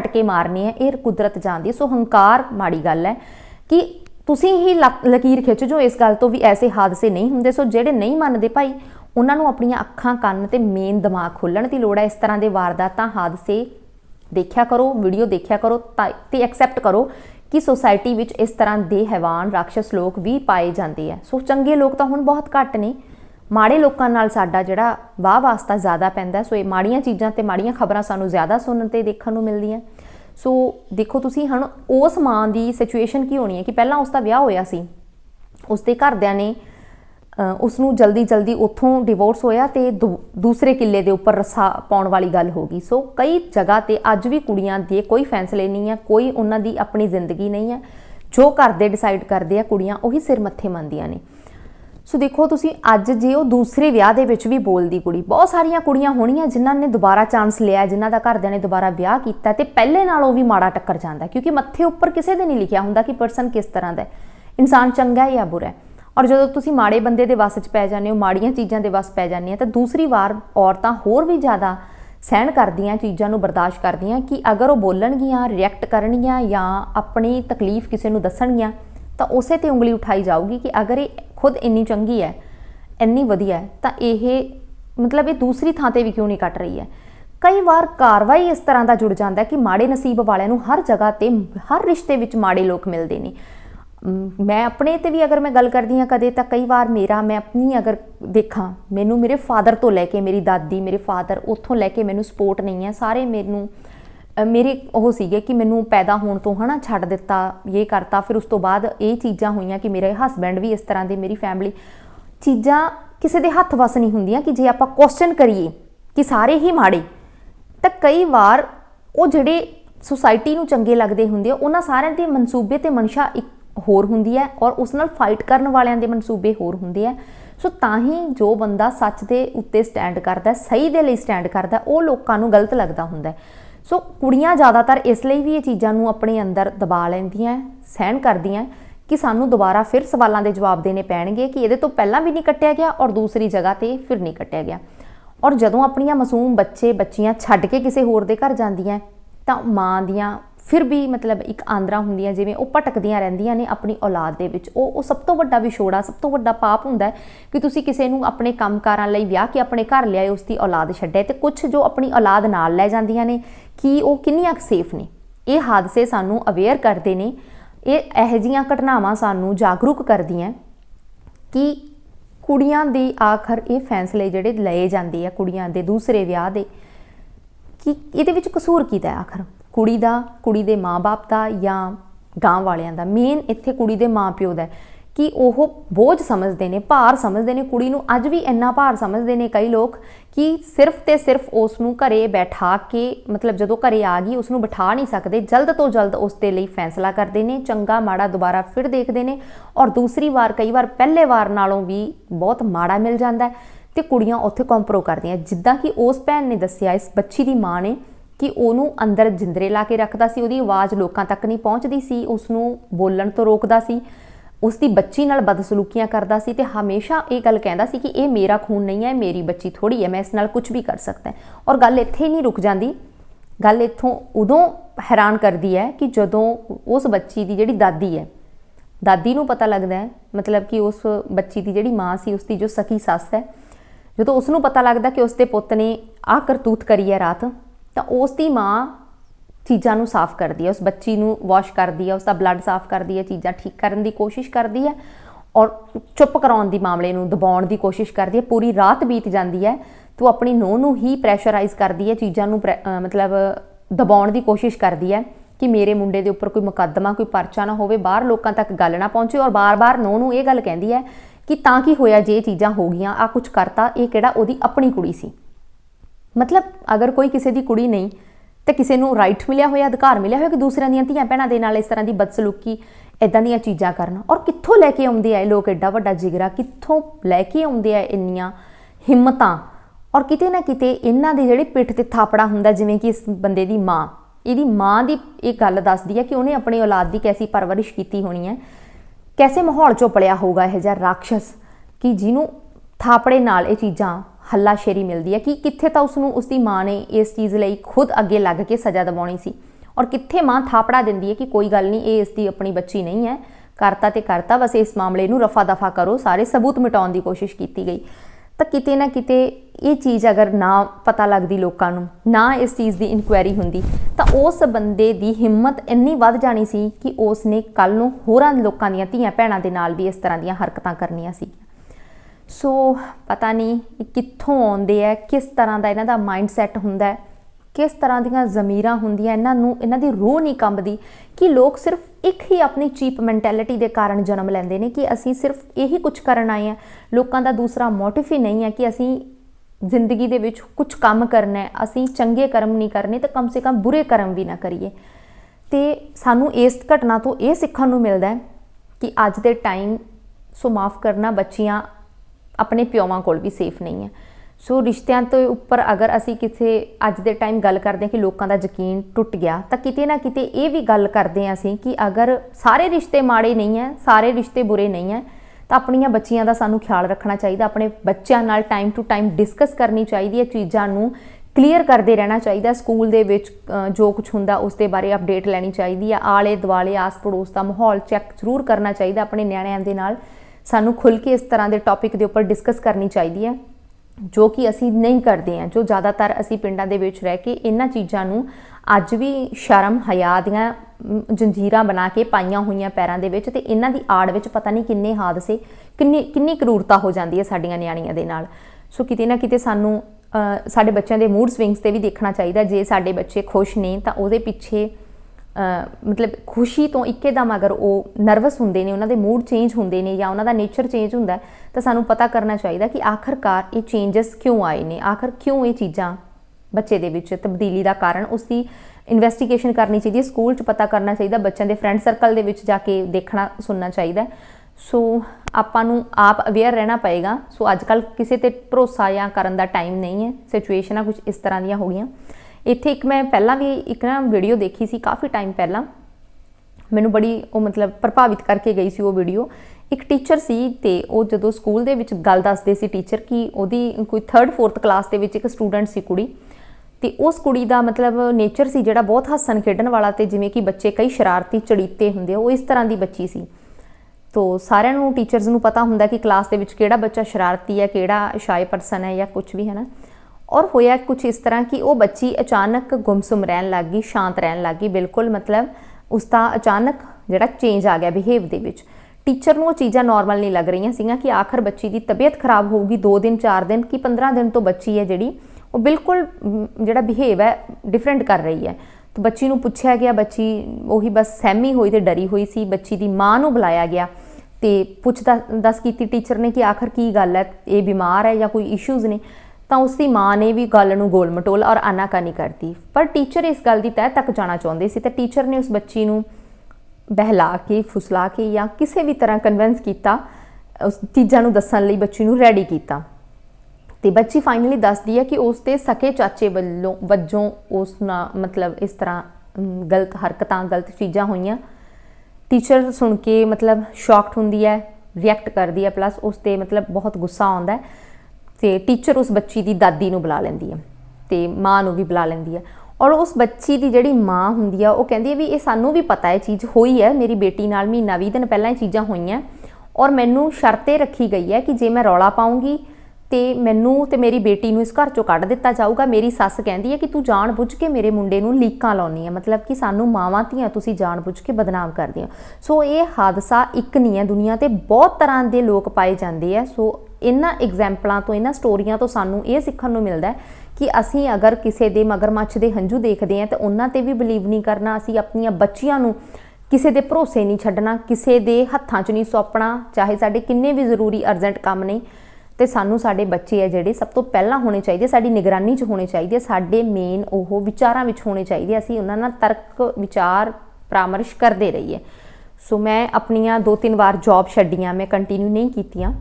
ਫਟਕੇ ਮਾਰਨੇ ਆ ਇਹ ਕੁਦਰਤ ਜਾਣਦੀ ਹੈ। ਸੋ ਹੰਕਾਰ ਮਾੜੀ ਗੱਲ ਹੈ ਕਿ ਤੁਸੀਂ ਹੀ ਲਕ- ਲਕੀਰ ਖਿੱਚ ਜੋ ਇਸ ਗੱਲ ਤੋਂ ਵੀ ਐਸੇ ਹਾਦਸੇ ਨਹੀਂ ਹੁੰਦੇ। ਸੋ ਜਿਹੜੇ ਨਹੀਂ ਮੰਨਦੇ ਭਾਈ, ਉਹਨਾਂ ਨੂੰ ਆਪਣੀਆਂ ਅੱਖਾਂ, ਕੰਨ ਤੇ ਮੇਨ ਦਿਮਾਗ ਖੋਲਣ ਦੀ ਲੋੜ ਹੈ। ਇਸ ਤਰ੍ਹਾਂ ਦੇ ਵਾਰਦਾਤਾਂ, ਹਾਦਸੇ ਦੇਖਿਆ ਕਰੋ, ਵੀਡੀਓ ਦੇਖਿਆ ਕਰੋ, ਤਾਂ- ਤੇ ਐਕਸੈਪਟ ਕਰੋ ਕਿ ਸੋਸਾਇਟੀ ਵਿੱਚ ਇਸ ਤਰ੍ਹਾਂ ਦੇ ਹੈਵਾਨ ਰਾਖਸ਼ ਲੋਕ ਵੀ ਪਾਏ ਜਾਂਦੇ ਆ। ਸੋ ਚੰਗੇ ਲੋਕ ਤਾਂ ਹੁਣ ਬਹੁਤ ਘੱਟ ਨੇ। ਮਾੜੇ ਲੋਕਾਂ ਨਾਲ ਸਾਡਾ ਜਿਹੜਾ ਵਾਹ ਵਾਸਤਾ ਜ਼ਿਆਦਾ ਪੈਂਦਾ, ਸੋ ਇਹ ਮਾੜੀਆਂ ਚੀਜ਼ਾਂ ਤੇ ਮਾੜੀਆਂ ਖਬਰਾਂ ਸਾਨੂੰ ਜ਼ਿਆਦਾ ਸੁਣਨ ਤੇ ਦੇਖਣ ਨੂੰ ਮਿਲਦੀਆਂ। ਸੋ ਦੇਖੋ ਤੁਸੀਂ ਹੁਣ ਉਸ ਮਾਂ ਦੀ ਸਿਚੁਏਸ਼ਨ ਕੀ ਹੋਣੀ ਹੈ ਕਿ ਪਹਿਲਾਂ ਉਸ ਦਾ ਵਿਆਹ ਹੋਇਆ ਸੀ। ਉਸ ਦੇ ਘਰਦਿਆਂ ਨੇ ਉਸ ਨੂੰ ਜਲਦੀ ਜਲਦੀ ਉੱਥੋਂ ਡਿਵੋਰਸ ਹੋਇਆ ਤੇ ਦੂ- ਦੂਸਰੇ ਕਿੱਲੇ ਦੇ ਉੱਪਰ ਰਸਾ ਪਾਉਣ ਵਾਲੀ ਗੱਲ ਹੋ ਗਈ। ਸੋ ਕਈ ਜਗ੍ਹਾ ਤੇ ਅੱਜ ਵੀ ਕੁੜੀਆਂ ਦੇ ਕੋਈ ਫੈਸਲੇ ਨਹੀਂ ਹੈ, ਕੋਈ ਉਹਨਾਂ ਦੀ ਆਪਣੀ ਜ਼ਿੰਦਗੀ ਨਹੀਂ ਹੈ। ਜੋ ਘਰ ਦੇ ਡਿਸਾਈਡ ਕਰਦੇ ਆ ਕੁੜੀਆਂ, ਉਹੀ ਸਿਰ ਮੱਥੇ ਮੰਨਦੀਆਂ ਨੇ। ਸੋ ਦੇਖੋ ਤੁਸੀਂ ਅੱਜ ਜੇ ਉਹ ਦੂਸਰੇ ਵਿਆਹ ਦੇ ਵਿੱਚ ਵੀ ਬੋਲਦੀ ਕੁੜੀ, ਬਹੁਤ ਸਾਰੀਆਂ ਕੁੜੀਆਂ ਹੋਣੀਆਂ ਜਿਨ੍ਹਾਂ ਨੇ ਦੁਬਾਰਾ ਚਾਂਸ ਲਿਆ, ਜਿਨ੍ਹਾਂ ਦਾ ਘਰਦਿਆਂ ਨੇ ਦੁਬਾਰਾ ਵਿਆਹ ਕੀਤਾ ਤੇ ਪਹਿਲੇ ਨਾਲੋਂ ਵੀ ਮਾੜਾ ਟੱਕਰ ਜਾਂਦਾ ਕਿਉਂਕਿ ਮੱਥੇ ਉੱਪਰ ਕਿਸੇ ਦੇ ਨਹੀਂ ਲਿਖਿਆ ਹੁੰਦਾ ਕਿ ਪਰਸਨ ਕਿਸ ਤਰ੍ਹਾਂ ਦਾ ਹੈ। ਇਨਸਾਨ ਚੰਗਾ ਹੈ ਜਾਂ ਬੁਰਾ ਹੈ। ਔਰ ਜਦੋਂ ਤੁਸੀਂ ਮਾੜੇ ਬੰਦੇ ਦੇ ਵਸ 'ਚ ਪੈ ਜਾਂਦੇ ਹੋ, ਮਾੜੀਆਂ ਚੀਜ਼ਾਂ ਦੇ ਵਸ ਪੈ ਜਾਂਦੇ ਆ, ਤਾਂ ਦੂਸਰੀ ਵਾਰ ਔਰਤਾਂ ਹੋਰ ਵੀ ਜ਼ਿਆਦਾ ਸਹਿਣ ਕਰਦੀਆਂ, ਚੀਜ਼ਾਂ ਨੂੰ ਬਰਦਾਸ਼ਤ ਕਰਦੀਆਂ ਕਿ ਅਗਰ ਉਹ ਬੋਲਣਗੀਆਂ ਰਿਐਕਟ ਕਰਨਗੀਆਂ ਜਾਂ ਆਪਣੀ ਤਕਲੀਫ ਕਿਸੇ ਨੂੰ ਦੱਸਣਗੀਆਂ ਤਾਂ ਉਸੇ ਤੇ ਉਂਗਲੀ ਉਠਾਈ ਜਾਊਗੀ ਕਿ ਅਗਰ ਇਹ ਖੁਦ ਇੰਨੀ ਚੰਗੀ ਹੈ, ਇੰਨੀ ਵਧੀਆ ਹੈ, ਤਾਂ ਇਹ ਮਤਲਬ ਇਹ ਦੂਸਰੀ ਥਾਂ ਤੇ ਵੀ ਕਿਉਂ ਨਹੀਂ ਕੱਟ ਰਹੀ ਹੈ? ਕਈ ਵਾਰ ਕਾਰਵਾਈ ਇਸ ਤਰ੍ਹਾਂ ਦਾ ਜੁੜ ਜਾਂਦਾ ਕਿ ਮਾੜੇ ਨਸੀਬ ਵਾਲਿਆਂ ਨੂੰ ਹਰ ਜਗ੍ਹਾ ਤੇ, ਹਰ ਰਿਸ਼ਤੇ ਵਿੱਚ ਮਾੜੇ ਲੋਕ ਮਿਲਦੇ ਨੇ। ਮੈਂ ਆਪਣੇ ਤੇ ਵੀ ਅਗਰ ਮੈਂ ਗੱਲ ਕਰਦੀ ਹਾਂ ਕਦੇ, ਤਾਂ ਕਈ ਵਾਰ ਮੇਰਾ, ਮੈਂ ਆਪਣੀ ਅਗਰ ਦੇਖਾਂ, ਮੈਨੂੰ ਮੇਰੇ ਫਾਦਰ ਤੋਂ ਲੈ ਕੇ, ਮੇਰੀ ਦਾਦੀ, ਮੇਰੇ ਫਾਦਰ ਉੱਥੋਂ ਲੈ ਕੇ ਮੈਨੂੰ ਸਪੋਰਟ ਨਹੀਂ ਹੈ, ਸਾਰੇ ਮੈਨੂੰ ਮੇਰੇ ਉਹ ਸੀਗੇ ਕਿ ਮੈਨੂੰ ਪੈਦਾ ਹੋਣ ਤੋਂ ਹਨਾ ਛੱਡ ਦਿੱਤਾ ਇਹ ਕਰਤਾ, ਫਿਰ ਉਸ ਤੋਂ ਬਾਅਦ ਇਹ ਚੀਜ਼ਾਂ ਹੋਈਆਂ ਕਿ ਮੇਰੇ ਹਸਬੈਂਡ ਵੀ ਇਸ ਤਰ੍ਹਾਂ ਦੇ, ਮੇਰੀ ਫੈਮਿਲੀ ਚੀਜ਼ਾਂ ਕਿਸੇ ਦੇ ਹੱਥ ਵਸ ਨਹੀਂ ਹੁੰਦੀਆਂ ਕਿ ਜੇ ਆਪਾਂ ਕੁਐਸਚਨ ਕਰੀਏ ਕਿ ਸਾਰੇ ਹੀ ਮਾੜੇ, ਤਾਂ ਕਈ ਵਾਰ ਉਹ ਜਿਹੜੇ ਸੁਸਾਇਟੀ ਨੂੰ ਚੰਗੇ ਲੱਗਦੇ ਹੁੰਦੇ ਆ, ਉਹਨਾਂ ਸਾਰਿਆਂ ਦੇ ਮਨਸੂਬੇ ਤੇ ਮਨਸ਼ਾ ਇੱਕ ਹੋਰ ਹੁੰਦੀ ਹੈ ਔਰ ਉਸ ਨਾਲ ਫਾਈਟ ਕਰਨ ਵਾਲਿਆਂ ਦੇ ਮਨਸੂਬੇ ਹੋਰ ਹੁੰਦੇ ਆ ਸੋ ਤਾਂ ਹੀ ਜੋ ਬੰਦਾ ਸੱਚ ਦੇ ਉੱਤੇ ਸਟੈਂਡ ਕਰਦਾ, ਸਹੀ ਦੇ ਲਈ ਸਟੈਂਡ ਕਰਦਾ, ਉਹ ਲੋਕਾਂ ਨੂੰ ਗਲਤ ਲੱਗਦਾ ਹੁੰਦਾ ਹੈ। ਸੋ ਕੁੜੀਆਂ ਜ਼ਿਆਦਾਤਰ ਇਸ ਲਈ ਵੀ ਇਹ ਚੀਜ਼ਾਂ ਨੂੰ ਆਪਣੇ ਅੰਦਰ ਦਬਾ ਲੈਂਦੀਆਂ, ਸਹਿਣ ਕਰਦੀਆਂ ਕਿ ਸਾਨੂੰ ਦੁਬਾਰਾ ਫਿਰ ਸਵਾਲਾਂ ਦੇ ਜਵਾਬ ਦੇਣੇ ਪੈਣਗੇ ਕਿ ਇਹਦੇ ਤੋਂ ਪਹਿਲਾਂ ਵੀ ਨਹੀਂ ਕੱਟਿਆ ਗਿਆ ਔਰ ਦੂਸਰੀ ਜਗ੍ਹਾ ਤੇ ਫਿਰ ਨਹੀਂ ਕੱਟਿਆ ਗਿਆ। ਔਰ ਜਦੋਂ ਆਪਣੀਆਂ ਮਾਸੂਮ ਬੱਚੇ, ਬੱਚੀਆਂ ਛੱਡ ਕੇ ਕਿਸੇ ਹੋਰ ਦੇ ਘਰ ਜਾਂਦੀਆਂ, ਤਾਂ ਮਾਂ ਦੀਆਂ ਫਿਰ ਵੀ ਮਤਲਬ ਇੱਕ ਆਂਦਰਾ ਹੁੰਦੀਆਂ ਜਿਵੇਂ ਉਹ ਭਟਕਦੀਆਂ ਰਹਿੰਦੀਆਂ ਨੇ ਆਪਣੀ ਔਲਾਦ ਦੇ ਵਿੱਚ। ਉਹ ਉਹ ਸਭ ਤੋਂ ਵੱਡਾ ਵਿਛੋੜਾ, ਸਭ ਤੋਂ ਵੱਡਾ ਪਾਪ ਹੁੰਦਾ ਕਿ ਤੁਸੀਂ ਕਿਸੇ ਨੂੰ ਆਪਣੇ ਕੰਮਕਾਰਾਂ ਲਈ ਵਿਆਹ ਕੇ ਆਪਣੇ ਘਰ ਲਿਆਏ, ਉਸ ਦੀ ਔਲਾਦ ਛੱਡੇ ਤੇ ਕੁਝ ਜੋ ਆਪਣੀ ਔਲਾਦ ਨਾਲ ਲੈ ਜਾਂਦੀਆਂ ਨੇ, ਕਿ ਉਹ ਕਿੰਨੀਆਂ ਸੇਫ ਨੇ? ਇਹ ਹਾਦਸੇ ਸਾਨੂੰ ਅਵੇਅਰ ਕਰਦੇ ਨੇ, ਇਹ ਇਹੋ ਜਿਹੀਆਂ ਘਟਨਾਵਾਂ ਸਾਨੂੰ ਜਾਗਰੂਕ ਕਰਦੀਆਂ ਕਿ ਕੁੜੀਆਂ ਦੇ ਆਖਰ ਇਹ ਫੈਸਲੇ ਜਿਹੜੇ ਲਏ ਜਾਂਦੇ ਆ ਕੁੜੀਆਂ ਦੇ ਦੂਸਰੇ ਵਿਆਹ ਦੇ, ਕਿ ਇਹਦੇ ਵਿੱਚ ਕਸੂਰ ਕਿਹਦਾ ਆਖਰ? ਕੁੜੀ ਦਾ, ਕੁੜੀ ਦੇ ਮਾਪੇ ਦਾ ਜਾਂ ਗਾਂ ਵਾਲਿਆਂ ਦਾ। ਮੇਨ ਇੱਥੇ ਕੁੜੀ ਦੇ ਮਾਪਿਓ ਦਾ ਕਿ ਉਹ ਬੋਝ ਸਮਝਦੇ ਨੇ, ਭਾਰ ਸਮਝਦੇ ਨੇ, ਕੁੜੀ ਨੂੰ ਅੱਜ ਵੀ ਇੰਨਾ ਭਾਰ ਸਮਝਦੇ ਨੇ ਕਈ ਲੋਕ ਕਿ ਸਿਰਫ ਤੇ ਸਿਰਫ ਉਸ ਨੂੰ ਘਰੇ ਬੈਠਾ ਕੇ, ਮਤਲਬ ਜਦੋਂ ਘਰੇ ਆ ਗਈ, ਉਸ ਨੂੰ ਬਿਠਾ ਨਹੀਂ ਸਕਦੇ, ਜਲਦ ਤੋਂ ਜਲਦ ਉਸ ਦੇ ਲਈ ਫੈਸਲਾ ਕਰਦੇ ਨੇ, ਚੰਗਾ ਮਾੜਾ ਦੁਬਾਰਾ ਫਿਰ ਦੇਖਦੇ ਨੇ ਔਰ ਦੂਸਰੀ ਵਾਰ, ਕਈ ਵਾਰ ਪਹਿਲੇ ਵਾਰ ਨਾਲੋਂ ਵੀ ਬਹੁਤ ਮਾੜਾ ਮਿਲ ਜਾਂਦਾ ਹੈ ਤੇ ਕੁੜੀਆਂ ਉੱਥੇ ਕੰਪਰੋ ਕਰਦੀਆਂ। ਜਿੱਦਾਂ ਕਿ ਉਸ ਭੈਣ ਨੇ ਦੱਸਿਆ, ਇਸ ਬੱਚੀ ਦੀ ਮਾਂ ਨੇ ਕਿ ਉਹਨੂੰ ਅੰਦਰ ਜਿੰਦਰੇ ਲਾ ਕੇ ਰੱਖਦਾ ਸੀ, ਉਹਦੀ ਆਵਾਜ਼ ਲੋਕਾਂ ਤੱਕ ਨਹੀਂ ਪਹੁੰਚਦੀ ਸੀ ਉਸ ਨੂੰ ਬੋਲਣ ਤੋਂ ਰੋਕਦਾ ਸੀ ਉਸ ਦੀ ਬੱਚੀ ਨਾਲ ਬਦਸਲੂਕੀਆਂ ਕਰਦਾ ਸੀ ਤੇ ਹਮੇਸ਼ਾ ਇਹ ਗੱਲ ਕਹਿੰਦਾ ਸੀ ਕਿ ਇਹ ਮੇਰਾ ਖੂਨ ਨਹੀਂ ਹੈ, ਮੇਰੀ ਬੱਚੀ ਥੋੜੀ ਹੈ, ਮੈਂ ਇਸ ਨਾਲ ਕੁਝ ਵੀ ਕਰ ਸਕਦਾ ਔਰ ਗੱਲ ਇੱਥੇ ਹੀ ਨਹੀਂ ਰੁਕ ਜਾਂਦੀ, ਗੱਲ ਇੱਥੋਂ ਉਦੋਂ ਹੈਰਾਨ ਕਰਦੀ ਹੈ ਕਿ ਜਦੋਂ ਉਸ ਬੱਚੀ ਦੀ ਜਿਹੜੀ ਦਾਦੀ ਹੈ, ਦਾਦੀ ਨੂੰ ਪਤਾ ਲੱਗਦਾ ਹੈ, ਮਤਲਬ ਕਿ ਉਸ ਬੱਚੀ ਦੀ ਜਿਹੜੀ ਮਾਂ ਸੀ ਉਸ ਦੀ ਜੋ ਸਕੀ ਸੱਸ ਹੈ, ਜਦੋਂ ਉਸ ਨੂੰ ਪਤਾ ਲੱਗਦਾ ਕਿ ਉਸ ਦੇ ਪੁੱਤ ਨੇ ਆਹ ਕਰਤੂਤ ਕਰੀ ਹੈ ਰਾਤ ਤਾਂ ਉਸ ਦੀ ਮਾਂ ਚੀਜ਼ਾਂ ਨੂੰ ਸਾਫ਼ ਕਰਦੀ ਹੈ, ਉਸ ਬੱਚੀ ਨੂੰ ਵਾਸ਼ ਕਰਦੀ ਹੈ ਉਸ ਦਾ ਬਲੱਡ ਸਾਫ਼ ਕਰਦੀ ਹੈ, ਚੀਜ਼ਾਂ ਠੀਕ ਕਰਨ ਦੀ ਕੋਸ਼ਿਸ਼ ਕਰਦੀ ਹੈ ਔਰ ਚੁੱਪ ਕਰਾਉਣ ਦੀ ਮਾਮਲੇ ਨੂੰ ਦਬਾਉਣ ਦੀ ਕੋਸ਼ਿਸ਼ ਕਰਦੀ ਹੈ, ਪੂਰੀ ਰਾਤ ਬੀਤ ਜਾਂਦੀ ਹੈ, ਤੂੰ ਆਪਣੀ ਨੂੰਹ ਨੂੰ ਹੀ ਪ੍ਰੈਸ਼ਰਾਈਜ਼ ਕਰਦੀ ਹੈ, ਚੀਜ਼ਾਂ ਨੂੰ ਪ੍ਰੈ- ਮਤਲਬ ਦਬਾਉਣ ਦੀ ਕੋਸ਼ਿਸ਼ ਕਰਦੀ ਹੈ ਕਿ ਮੇਰੇ ਮੁੰਡੇ ਦੇ ਉੱਪਰ ਕੋਈ ਮੁਕੱਦਮਾ, ਕੋਈ ਪਰਚਾ ਨਾ ਹੋਵੇ, ਬਾਹਰ ਲੋਕਾਂ ਤੱਕ ਗੱਲ ਨਾ ਪਹੁੰਚੇ ਔਰ ਬਾਰ-ਬਾਰ ਨੂੰਹ ਨੂੰ ਇਹ ਗੱਲ ਕਹਿੰਦੀ ਹੈ ਕਿ ਤਾਂ ਕੀ ਹੋਇਆ ਜੇ ਚੀਜ਼ਾਂ ਹੋ ਗਈਆਂ ਆ ਕੁਝ ਕਰਤਾ, ਇਹ ਕਿਹੜਾ, ਉਹਦੀ ਆਪਣੀ ਕੁੜੀ ਸੀ। ਮਤਲਬ ਅਗਰ ਕੋਈ ਕਿਸੇ ਦੀ ਕੁੜੀ ਨਹੀਂ, ਤੇ ਕਿਸੇ ਨੂੰ ਰਾਈਟ ਮਿਲਿਆ ਹੋਇਆ, ਅਧਿਕਾਰ ਮਿਲਿਆ ਹੋਇਆ ਕਿ ਦੂਸਰਿਆਂ ਦੀਆਂ ਧੀਆਂ ਭੈਣਾਂ ਦੇ ਨਾਲ ਇਸ ਤਰ੍ਹਾਂ ਦੀ ਬਦਸਲੂਕੀ ਇਦਾਂ ਦੀਆਂ ਚੀਜ਼ਾਂ ਕਰਨਾ? ਔਰ ਕਿੱਥੋਂ ਲੈ ਕੇ ਆਉਂਦੇ ਆ ਇਹ ਲੋਕ ਐਡਾ ਵੱਡਾ ਜਿਗਰਾ? ਕਿੱਥੋਂ ਲੈ ਕੇ ਆਉਂਦੇ ਆ ਇੰਨੀਆਂ ਹਿੰਮਤਾਂ? ਔਰ ਕਿਤੇ ਨਾ ਕਿਤੇ ਇਹਨਾਂ ਦੇ ਜਿਹੜੇ ਪਿੱਠ ਤੇ ਥਾਪੜਾ ਹੁੰਦਾ, ਜਿਵੇਂ ਕਿ ਇਸ ਬੰਦੇ ਦੀ ਮਾਂ, ਇਹਦੀ ਮਾਂ ਦੀ ਇਹ ਗੱਲ ਦੱਸਦੀ ਹੈ ਕਿ ਉਹਨੇ ਆਪਣੀ ਔਲਾਦ ਦੀ ਕੈਸੀ ਪਰਵਰਿਸ਼ ਕੀਤੀ ਹੋਣੀ ਹੈ। ਕੈਸੇ ਮਾਹੌਲ ਚੋਂ ਪਲਿਆ ਹੋਊਗਾ ਇਹ ਜਿਹਾ ਰਾਖਸ਼ ਕਿ ਜਿਹਨੂੰ ਥਾਪੜੇ ਨਾਲ ਇਹ ਚੀਜ਼ਾਂ ਹੱਲਾਸ਼ੇਰੀ ਮਿਲਦੀ ਹੈ ਕਿ ਕਿੱਥੇ ਤਾਂ ਉਸ ਨੂੰ ਉਸ ਦੀ ਮਾਂ ਨੇ ਇਸ ਚੀਜ਼ ਲਈ ਖੁਦ ਅੱਗੇ ਲੱਗ ਕੇ ਸਜ਼ਾ ਦਿਵਾਉਣੀ ਸੀ। ਔਰ ਕਿੱਥੇ ਮਾਂ ਥਾਪੜਾ ਦਿੰਦੀ ਹੈ ਕਿ ਕੋਈ ਗੱਲ ਨਹੀਂ, ਇਹ ਇਸ ਦੀ ਆਪਣੀ ਬੱਚੀ ਨਹੀਂ ਹੈ। ਕਰਤਾ ਤੇ ਕਰਤਾ, ਬਸ ਇਸ ਮਾਮਲੇ ਨੂੰ ਰਫਾ ਦਫਾ ਕਰੋ, ਸਾਰੇ ਸਬੂਤ ਮਿਟਾਉਣ ਦੀ ਕੋਸ਼ਿਸ਼ ਕੀਤੀ ਗਈ। ਤਾਂ ਕਿਤੇ ਨਾ ਕਿਤੇ ਇਹ ਚੀਜ਼ ਅਗਰ ਨਾ ਪਤਾ ਲੱਗਦੀ ਲੋਕਾਂ ਨੂੰ, ਨਾ ਇਸ ਚੀਜ਼ ਦੀ ਇਨਕੁਆਇਰੀ ਹੁੰਦੀ, ਤਾਂ ਉਸ ਬੰਦੇ ਦੀ ਹਿੰਮਤ ਇੰਨੀ ਵੱਧ ਜਾਣੀ ਸੀ ਕਿ ਉਸ ਨੇ ਕੱਲ ਨੂੰ ਹੋਰਾਂ ਲੋਕਾਂ ਦੀਆਂ ਧੀਆਂ ਭੈਣਾਂ ਦੇ ਨਾਲ ਵੀ ਇਸ ਤਰ੍ਹਾਂ ਦੀਆਂ ਹਰਕਤਾਂ ਕਰਨੀਆਂ ਸੀ। ਸੋ ਪਤਾ ਨਹੀਂ ਇਹ ਕਿੱਥੋਂ ਆਉਂਦੇ ਆ, ਕਿਸ ਤਰ੍ਹਾਂ ਦਾ ਇਹਨਾਂ ਦਾ ਮਾਈਂਡ ਸੈਟ ਹੁੰਦਾ ਹੈ, ਕਿਸ ਤਰ੍ਹਾਂ ਦੀਆਂ ਜ਼ਮੀਰਾਂ ਹੁੰਦੀਆਂ, ਇਹਨਾਂ ਨੂੰ, ਇਹਨਾਂ ਦੀ ਰੂਹ ਨਹੀਂ ਕੰਬਦੀ ਕਿ ਲੋਕ ਸਿਰਫ ਇੱਕ ਹੀ ਆਪਣੀ ਚੀਪ ਮੈਂਟੈਲਿਟੀ ਦੇ ਕਾਰਨ ਜਨਮ ਲੈਂਦੇ ਨੇ ਕਿ ਅਸੀਂ ਸਿਰਫ ਇਹੀ ਕੁਝ ਕਰਨ ਆਏ ਆ ਲੋਕਾਂ ਦਾ ਦੂਸਰਾ ਮੋਟਿਵ ਹੀ ਨਹੀਂ ਹੈ ਕਿ ਅਸੀਂ ਜ਼ਿੰਦਗੀ ਦੇ ਵਿੱਚ ਕੁਝ ਕੰਮ ਕਰਨਾ ਹੈ, ਅਸੀਂ ਚੰਗੇ ਕਰਮ ਨਹੀਂ ਕਰਨੇ ਤਾਂ ਕਮ ਸੇ ਕਮ ਬੁਰੇ ਕਰਮ ਵੀ ਨਾ ਕਰੀਏ। ਤੇ ਸਾਨੂੰ ਇਸ ਘਟਨਾ ਤੋਂ ਇਹ ਸਿੱਖਣ ਨੂੰ ਮਿਲਦਾ ਹੈ ਕਿ ਅੱਜ ਦੇ ਟਾਈਮ ਸੋ ਮਾਫ ਕਰਨਾ ਬੱਚੀਆਂ ਆਪਣੇ ਪਿਓਵਾਂ ਕੋਲ ਵੀ ਸੇਫ ਨਹੀਂ ਹੈ। ਸੋ ਰਿਸ਼ਤਿਆਂ ਤੋਂ ਉੱਪਰ ਅਗਰ ਅਸੀਂ ਕਿਸੇ ਅੱਜ ਦੇ ਟਾਈਮ ਗੱਲ ਕਰਦੇ ਹਾਂ ਕਿ ਲੋਕਾਂ ਦਾ ਯਕੀਨ ਟੁੱਟ ਗਿਆ, ਤਾਂ ਕਿਤੇ ਨਾ ਕਿਤੇ ਇਹ ਵੀ ਗੱਲ ਕਰਦੇ ਹਾਂ ਅਸੀਂ ਕਿ ਅਗਰ ਸਾਰੇ ਰਿਸ਼ਤੇ ਮਾੜੇ ਨਹੀਂ ਹੈ, ਸਾਰੇ ਰਿਸ਼ਤੇ ਬੁਰੇ ਨਹੀਂ ਹੈ, ਤਾਂ ਆਪਣੀਆਂ ਬੱਚੀਆਂ ਦਾ ਸਾਨੂੰ ਖਿਆਲ ਰੱਖਣਾ ਚਾਹੀਦਾ, ਆਪਣੇ ਬੱਚਿਆਂ ਨਾਲ ਟਾਈਮ ਟੂ ਟਾਈਮ ਡਿਸਕਸ ਕਰਨੀ ਚਾਹੀਦੀ ਹੈ ਚੀਜ਼ਾਂ ਨੂੰ ਕਲੀਅਰ ਕਰਦੇ ਰਹਿਣਾ ਚਾਹੀਦਾ ਸਕੂਲ ਦੇ ਵਿੱਚ ਜੋ ਕੁਝ ਹੁੰਦਾ ਉਸ ਦੇ ਬਾਰੇ ਅਪਡੇਟ ਲੈਣੀ ਚਾਹੀਦੀ ਹੈ ਆਲੇ ਦੁਆਲੇ ਆਸ ਪੜੋਸ ਦਾ ਮਾਹੌਲ ਚੈੱਕ ਜ਼ਰੂਰ ਕਰਨਾ ਚਾਹੀਦਾ, ਆਪਣੇ ਨਿਆਣਿਆਂ ਦੇ ਨਾਲ ਸਾਨੂੰ ਖੁੱਲ ਕੇ ਇਸ ਤਰ੍ਹਾਂ ਦੇ ਟੌਪਿਕ ਦੇ ਉੱਪਰ ਡਿਸਕਸ ਕਰਨੀ ਚਾਹੀਦੀ ਹੈ, ਜੋ ਕਿ ਅਸੀਂ ਨਹੀਂ ਕਰਦੇ ਹਾਂ, ਜੋ ਜ਼ਿਆਦਾਤਰ ਅਸੀਂ ਪਿੰਡਾਂ ਦੇ ਵਿੱਚ ਰਹਿ ਕੇ ਇਹਨਾਂ ਚੀਜ਼ਾਂ ਨੂੰ ਅੱਜ ਵੀ ਸ਼ਰਮ, ਹਯਾ ਦੀਆਂ ਜੰਜੀਰਾਂ ਬਣਾ ਕੇ ਪਾਈਆਂ ਹੋਈਆਂ ਪੈਰਾਂ ਦੇ ਵਿੱਚ ਤੇ ਇਹਨਾਂ ਦੀ ਆੜ ਵਿੱਚ ਪਤਾ ਨਹੀਂ ਕਿੰਨੇ ਹਾਦਸੇ, ਕਿੰਨੀ ਕਿੰਨੀ ਕਰੂਰਤਾ ਹੋ ਜਾਂਦੀ ਹੈ ਸਾਡੀਆਂ ਨਿਆਣੀਆਂ ਦੇ ਨਾਲ। ਸੋ ਕਿਤੇ ਨਾ ਕਿਤੇ ਸਾਨੂੰ ਸਾਡੇ ਬੱਚਿਆਂ ਦੇ ਮੂਡ ਸਵਿੰਗਸ ਤੇ ਵੀ ਦੇਖਣਾ ਚਾਹੀਦਾ, ਜੇ ਸਾਡੇ ਬੱਚੇ ਖੁਸ਼ ਨੇ ਤਾਂ ਉਹਦੇ ਪਿੱਛੇ ਮਤਲਬ ਖੁਸ਼ੀ ਤੋਂ ਇੱਕੇਦਮ ਅਗਰ ਉਹ ਨਰਵਸ ਹੁੰਦੇ ਨੇ, ਉਹਨਾਂ ਦੇ ਮੂਡ ਚੇਂਜ ਹੁੰਦੇ ਨੇ ਜਾਂ ਉਹਨਾਂ ਦਾ ਨੇਚਰ ਚੇਂਜ ਹੁੰਦਾ ਤਾਂ ਸਾਨੂੰ ਪਤਾ ਕਰਨਾ ਚਾਹੀਦਾ ਕਿ ਆਖਰਕਾਰ ਇਹ ਚੇਂਜਸ ਕਿਉਂ ਆਏ ਨੇ, ਆਖਰ ਕਿਉਂ ਇਹ ਚੀਜ਼ਾਂ ਬੱਚੇ ਦੇ ਵਿੱਚ ਤਬਦੀਲੀ ਦਾ ਕਾਰਨ ਉਸ ਦੀ ਇਨਵੈਸਟੀਗੇਸ਼ਨ ਕਰਨੀ ਚਾਹੀਦੀ ਹੈ ਸਕੂਲ 'ਚ ਪਤਾ ਕਰਨਾ ਚਾਹੀਦਾ, ਬੱਚਿਆਂ ਦੇ ਫਰੈਂਡ ਸਰਕਲ ਦੇ ਵਿੱਚ ਜਾ ਕੇ ਦੇਖਣਾ, ਸੁਣਨਾ ਚਾਹੀਦਾ ਸੋ ਆਪਾਂ ਨੂੰ ਆਪ ਅਵੇਅਰ ਰਹਿਣਾ ਪਏਗਾ। ਸੋ ਅੱਜ ਕੱਲ ਕਿਸੇ ਤੇ ਭਰੋਸਾ ਜਾਂ ਕਰਨ ਦਾ ਟਾਈਮ ਨਹੀਂ ਹੈ। ਸਿਚੁਏਸ਼ਨਾਂ ਕੁਝ ਇਸ ਤਰ੍ਹਾਂ ਦੀਆਂ ਹੋ ਗਈਆਂ। ਇੱਥੇ ਇੱਕ ਮੈਂ ਪਹਿਲਾਂ ਵੀ ਇੱਕ ਨਾ ਵੀਡੀਓ ਦੇਖੀ ਸੀ ਕਾਫੀ ਟਾਈਮ ਪਹਿਲਾਂ। ਮੈਨੂੰ ਬੜੀ ਉਹ ਮਤਲਬ ਪ੍ਰਭਾਵਿਤ ਕਰਕੇ ਗਈ ਸੀ ਉਹ ਵੀਡੀਓ ਇੱਕ ਟੀਚਰ ਸੀ ਤੇ ਉਹ ਜਦੋਂ ਸਕੂਲ ਦੇ ਵਿੱਚ ਗੱਲ ਦੱਸਦੇ ਸੀ ਟੀਚਰ ਕਿ ਉਹਦੀ ਕੋਈ 3rd 4th ਕਲਾਸ ਦੇ ਵਿੱਚ ਇੱਕ ਸਟੂਡੈਂਟ ਸੀ ਕੁੜੀ। ਤੇ ਉਸ ਕੁੜੀ ਦਾ ਮਤਲਬ ਨੇਚਰ ਸੀ ਜਿਹੜਾ ਬਹੁਤ ਹੱਸਣ ਖੇਡਣ ਵਾਲਾ ਤੇ ਜਿਵੇਂ ਕਿ ਬੱਚੇ ਕਈ ਸ਼ਰਾਰਤੀ, ਚੜੀਤੇ ਹੁੰਦੇ ਆ, ਉਹ ਇਸ ਤਰ੍ਹਾਂ ਦੀ ਬੱਚੀ ਸੀ। ਤੋ ਸਾਰਿਆਂ ਨੂੰ ਟੀਚਰਸ ਨੂੰ ਪਤਾ ਹੁੰਦਾ ਕਿ ਕਲਾਸ ਦੇ ਵਿੱਚ ਕਿਹੜਾ ਬੱਚਾ ਸ਼ਰਾਰਤੀ ਹੈ, ਕਿਹੜਾ ਸ਼ਾਇ ਪਰਸਨ ਹੈ ਜਾਂ ਕੁਝ ਵੀ, ਹੈ ਨਾ? ਔਰ ਹੋਇਆ ਕੁਝ ਇਸ ਤਰ੍ਹਾਂ ਕਿ ਉਹ ਬੱਚੀ ਅਚਾਨਕ ਗੁੰਮਸੁਮ ਰਹਿਣ ਲੱਗ ਗਈ ਸ਼ਾਂਤ ਰਹਿਣ ਲੱਗ ਗਈ ਬਿਲਕੁਲ ਮਤਲਬ ਉਸ ਦਾ ਅਚਾਨਕ ਜਿਹੜਾ ਚੇਂਜ ਆ ਗਿਆ ਬਿਹੇਵ ਦੇ ਵਿੱਚ। ਟੀਚਰ ਨੂੰ ਉਹ ਚੀਜ਼ਾਂ ਨਾਰਮਲ ਨਹੀਂ ਲੱਗ ਰਹੀਆਂ ਸੀਗੀਆਂ ਕਿ ਆਖਰ ਬੱਚੀ ਦੀ ਤਬੀਅਤ ਖਰਾਬ ਹੋਊਗੀ 2 ਦਿਨ 4 ਦਿਨ ਕਿ 15 ਦਿਨ ਤੋਂ ਬੱਚੀ ਹੈ ਜਿਹੜੀ, ਉਹ ਬਿਲਕੁਲ ਜਿਹੜਾ ਬਿਹੇਵ ਹੈ ਡਿਫਰੈਂਟ ਕਰ ਰਹੀ ਹੈ। ਤਾਂ ਬੱਚੀ ਨੂੰ ਪੁੱਛਿਆ ਗਿਆ, ਬੱਚੀ ਉਹੀ ਬਸ ਸਹਿਮੀ ਹੋਈ ਤੇ ਡਰੀ ਹੋਈ ਸੀ, ਬੱਚੀ ਦੀ ਮਾਂ ਨੂੰ ਬੁਲਾਇਆ ਗਿਆ ਤੇ ਪੁੱਛਦਾ ਦੱਸ ਕੀਤੀ ਟੀਚਰ ਨੇ ਕਿ ਆਖਰ ਕੀ ਗੱਲ ਹੈ, ਇਹ ਬਿਮਾਰ ਹੈ ਜਾਂ ਕੋਈ ਇਸ਼ੂਜ਼ ਨੇ? ਤਾਂ ਉਸ ਦੀ ਮਾਂ ਨੇ ਵੀ ਗੱਲ ਨੂੰ ਗੋਲ ਮਟੋਲ ਔਰ ਆਨਾਕਾਨੀ ਕਰਤੀ। ਪਰ ਟੀਚਰ ਇਸ ਗੱਲ ਦੀ ਤਹਿ ਤੱਕ ਜਾਣਾ ਚਾਹੁੰਦੇ ਸੀ ਤੇ ਟੀਚਰ ਨੇ ਉਸ ਬੱਚੀ ਨੂੰ ਬਹਿਲਾ ਕੇ, ਫੁਸਲਾ ਕੇ ਜਾਂ ਕਿਸੇ ਵੀ ਤਰ੍ਹਾਂ ਕਨਵਿੰਸ ਕੀਤਾ, ਉਸ ਚੀਜ਼ਾਂ ਨੂੰ ਦੱਸਣ ਲਈ ਬੱਚੀ ਨੂੰ ਰੈਡੀ ਕੀਤਾ। ਤੇ ਬੱਚੀ ਫਾਈਨਲੀ ਦੱਸਦੀ ਹੈ ਕਿ ਉਸ ਦੇ ਸਕੇ ਚਾਚੇ ਵੱਲੋਂ, ਵਜੋਂ ਉਸ ਨਾਲ ਮਤਲਬ ਇਸ ਤਰ੍ਹਾਂ ਗਲਤ ਹਰਕਤਾਂ, ਗਲਤ ਚੀਜ਼ਾਂ ਹੋਈਆਂ। ਟੀਚਰ ਸੁਣ ਕੇ ਮਤਲਬ ਸ਼ੌਕਡ ਹੁੰਦੀ ਹੈ ਰਿਐਕਟ ਕਰਦੀ ਹੈ ਪਲੱਸ ਉਸ ਤੇ ਮਤਲਬ ਬਹੁਤ ਗੁੱਸਾ ਆਉਂਦਾ ਹੈ। ਤੇ ਟੀਚਰ ਉਸ ਬੱਚੀ ਦੀ ਦਾਦੀ ਨੂੰ ਬੁਲਾ ਲੈਂਦੀ ਹੈ ਤੇ ਮਾਂ ਨੂੰ ਵੀ ਬੁਲਾ ਲੈਂਦੀ ਹੈ। ਔਰ ਉਸ ਬੱਚੀ ਦੀ ਜਿਹੜੀ ਮਾਂ ਹੁੰਦੀ ਆ, ਉਹ ਕਹਿੰਦੀ ਹੈ ਵੀ ਇਹ ਸਾਨੂੰ ਵੀ ਪਤਾ ਹੈ ਚੀਜ਼ ਹੋਈ ਹੈ, ਮੇਰੀ ਬੇਟੀ ਨਾਲ ਮਹੀਨਾ 20 ਦਿਨ ਪਹਿਲਾਂ ਇਹ ਚੀਜ਼ਾਂ ਹੋਈਆਂ। ਔਰ ਮੈਨੂੰ ਸ਼ਰਤੇ ਰੱਖੀ ਗਈ ਹੈ ਕਿ ਜੇ ਮੈਂ ਰੌਲਾ ਪਾਉਂਗੀ ਤੇ ਮੈਨੂੰ ਤੇ ਮੇਰੀ ਬੇਟੀ ਨੂੰ ਇਸ ਘਰ ਚੋਂ ਕੱਢ ਦਿੱਤਾ ਜਾਊਗਾ। ਮੇਰੀ ਸੱਸ ਕਹਿੰਦੀ ਹੈ ਕਿ ਤੂੰ ਜਾਣ ਬੁੱਝ ਕੇ ਮੇਰੇ ਮੁੰਡੇ ਨੂੰ ਲੀਕਾਂ ਲਾਉਣੀ ਹੈ। ਮਤਲਬ ਕਿ ਸਾਨੂੰ ਮਾਵਾਂ ਧੀਆਂ ਤੁਸੀਂ ਜਾਣ ਬੁੱਝ ਕੇ ਬਦਨਾਮ ਕਰਦੀਆਂ ਸੋ ਇਹ ਹਾਦਸਾ ਇੱਕ ਨਹੀਂ ਹੈ, ਦੁਨੀਆ ਤੇ ਬਹੁਤ ਤਰ੍ਹਾਂ ਦੇ ਲੋਕ ਪਾਏ ਜਾਂਦੇ ਆ। ਸੋ ਇਹਨਾਂ ਐਗਜ਼ਾਮਪਲਾਂ ਤੋਂ, ਇਹਨਾਂ ਸਟੋਰੀਆਂ ਤੋਂ ਸਾਨੂੰ ਇਹ ਸਿੱਖਣ ਨੂੰ ਮਿਲਦਾ ਹੈ ਕਿ ਅਸੀਂ ਅਗਰ ਕਿਸੇ ਦੇ ਮਗਰਮੱਛ ਦੇ ਹੰਝੂ ਦੇਖਦੇ ਹਾਂ ਤਾਂ ਉਹਨਾਂ ਤੇ ਵੀ ਬਲੀਵ ਨਹੀਂ ਕਰਨਾ, ਅਸੀਂ ਆਪਣੀਆਂ ਬੱਚੀਆਂ ਨੂੰ ਕਿਸੇ ਦੇ ਭਰੋਸੇ ਨਹੀਂ ਛੱਡਣਾ, ਕਿਸੇ ਦੇ ਹੱਥਾਂ 'ਚ ਨਹੀਂ ਸੌਂਪਣਾ, ਚਾਹੇ ਸਾਡੇ ਕਿੰਨੇ ਵੀ ਜ਼ਰੂਰੀ ਅਰਜੈਂਟ ਕੰਮ ਨੇ, ਤੇ ਸਾਨੂੰ ਸਾਡੇ ਬੱਚੇ ਆ ਜਿਹੜੇ ਸਭ ਤੋਂ ਪਹਿਲਾਂ ਹੋਣੇ ਚਾਹੀਦੇ, ਸਾਡੀ ਨਿਗਰਾਨੀ 'ਚ ਹੋਣੇ ਚਾਹੀਦੇ ਸਾਡੇ ਮੇਨ ਉਹ ਵਿਚਾਰਾਂ ਵਿੱਚ ਹੋਣੇ ਚਾਹੀਦੇ ਅਸੀਂ ਉਹਨਾਂ ਨਾਲ ਤਰਕ, ਵਿਚਾਰ, ਪਰਾਮਰਸ਼ ਕਰਦੇ ਰਹੀਏ। ਸੋ ਮੈਂ ਆਪਣੀਆਂ ਦੋ ਤਿੰਨ ਵਾਰ ਜੌਬ ਛੱਡੀਆਂ, ਮੈਂ ਕੰਟੀਨਿਊ ਨਹੀਂ ਕੀਤੀਆਂ।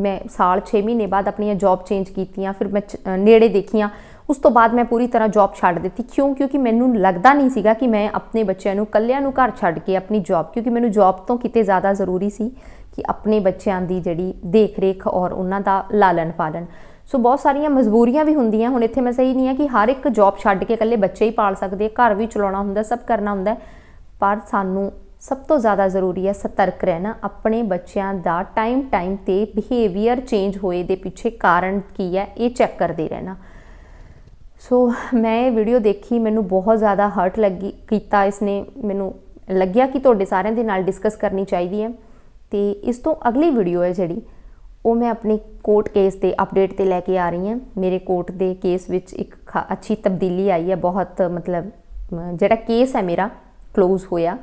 ਮੈਂ ਸਾਲ 6 ਮਹੀਨੇ ਬਾਅਦ ਆਪਣੀਆਂ ਜੌਬ ਚੇਂਜ ਕੀਤੀਆਂ, ਫਿਰ ਮੈਂ ਚ- ਨੇੜੇ ਦੇਖੀਆਂ। ਉਸ ਤੋਂ ਬਾਅਦ ਮੈਂ ਪੂਰੀ ਤਰ੍ਹਾਂ ਜੌਬ ਛੱਡ ਦਿੱਤੀ। ਕਿਉਂ? ਕਿਉਂਕਿ ਮੈਨੂੰ ਲੱਗਦਾ ਨਹੀਂ ਸੀਗਾ ਕਿ ਮੈਂ ਆਪਣੇ ਬੱਚਿਆਂ ਨੂੰ ਕੱਲਿਆਂ ਨੂੰ ਘਰ ਛੱਡ ਕੇ ਆਪਣੀ ਜੌਬ ਕਿਉਂਕਿ ਮੈਨੂੰ ਜੌਬ ਤੋਂ ਕਿਤੇ ਜ਼ਿਆਦਾ ਜ਼ਰੂਰੀ ਸੀ ਕਿ ਆਪਣੇ ਬੱਚਿਆਂ ਦੀ ਜਿਹੜੀ ਦੇਖ-ਰੇਖ ਔਰ ਉਹਨਾਂ ਦਾ ਲਾਲਨ ਪਾਲਨ ਸੋ ਬਹੁਤ ਸਾਰੀਆਂ ਮਜਬੂਰੀਆਂ ਵੀ ਹੁੰਦੀਆਂ। ਹੁਣ ਇੱਥੇ ਮੈਂ ਸਹੀ ਨਹੀਂ ਹੈ ਕਿ ਹਰ ਇੱਕ ਜੌਬ ਛੱਡ ਕੇ ਇਕੱਲੇ ਬੱਚੇ ਹੀ ਪਾਲ ਸਕਦੇ ਘਰ ਵੀ ਚਲਾਉਣਾ ਹੁੰਦਾ, ਸਭ ਕਰਨਾ ਹੁੰਦਾ। ਪਰ ਸਾਨੂੰ ਸਭ ਤੋਂ ਜ਼ਿਆਦਾ ਜ਼ਰੂਰੀ ਹੈ ਸਤਰਕ ਰਹਿਣਾ, ਆਪਣੇ ਬੱਚਿਆਂ ਦਾ ਟਾਈਮ ਟਾਈਮ ਤੇ ਬਿਹੇਵੀਅਰ ਚੇਂਜ ਹੋਏ ਦੇ ਪਿੱਛੇ ਕਾਰਨ ਕੀ ਹੈ, ਇਹ ਚੈੱਕ ਕਰਦੇ ਰਹਿਣਾ। ਸੋ ਮੈਂ ਇਹ ਵੀਡੀਓ ਦੇਖੀ, ਮੈਨੂੰ ਬਹੁਤ ਜ਼ਿਆਦਾ ਹਰਟ ਲੱਗੀ, ਕੀਤਾ ਇਸਨੇ, ਮੈਨੂੰ ਲੱਗਿਆ ਕਿ ਤੁਹਾਡੇ ਸਾਰਿਆਂ ਦੇ ਨਾਲ ਡਿਸਕਸ ਕਰਨੀ ਚਾਹੀਦੀ ਹੈ। ਤੇ ਇਸ ਤੋਂ ਅਗਲੀ ਵੀਡੀਓ ਹੈ ਜਿਹੜੀ, ਉਹ ਮੈਂ ਆਪਣੇ ਕੋਰਟ ਕੇਸ ਦੇ ਅਪਡੇਟ ਤੇ ਲੈ ਕੇ ਆ ਰਹੀ ਹਾਂ। ਮੇਰੇ ਕੋਰਟ ਦੇ ਕੇਸ ਵਿੱਚ ਇੱਕ ਖਾ- ਅੱਛੀ ਤਬਦੀਲੀ ਆਈ ਹੈ, ਬਹੁਤ ਮਤਲਬ ਜਿਹੜਾ ਕੇਸ ਹੈ ਮੇਰਾ ਕਲੋਜ਼ ਹੋਇਆ।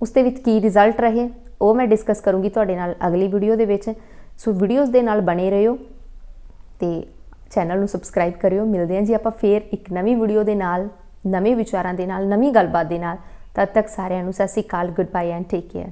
ਉਸ ਦੇ ਵਿੱਚ ਕੀ ਰਿਜ਼ਲਟ ਰਹੇ, ਉਹ ਮੈਂ ਡਿਸਕਸ ਕਰੂੰਗੀ ਤੁਹਾਡੇ ਨਾਲ ਅਗਲੀ ਵੀਡੀਓ ਦੇ ਵਿੱਚ। ਸੋ ਵੀਡੀਓਜ਼ ਦੇ ਨਾਲ ਬਣੇ ਰਹੋ ਤੇ ਚੈਨਲ ਨੂੰ ਸਬਸਕ੍ਰਾਈਬ ਕਰਿਓ। ਮਿਲਦੇ ਹਾਂ ਜੀ ਆਪਾਂ ਫੇਰ ਇੱਕ ਨਵੀਂ ਵੀਡੀਓ ਦੇ ਨਾਲ, ਨਵੇਂ ਵਿਚਾਰਾਂ ਦੇ ਨਾਲ, ਨਵੀਂ ਗੱਲਬਾਤ ਦੇ ਨਾਲ। ਤਦ ਤੱਕ ਸਾਰਿਆਂ ਨੂੰ Sat Sri Akal good bye and take care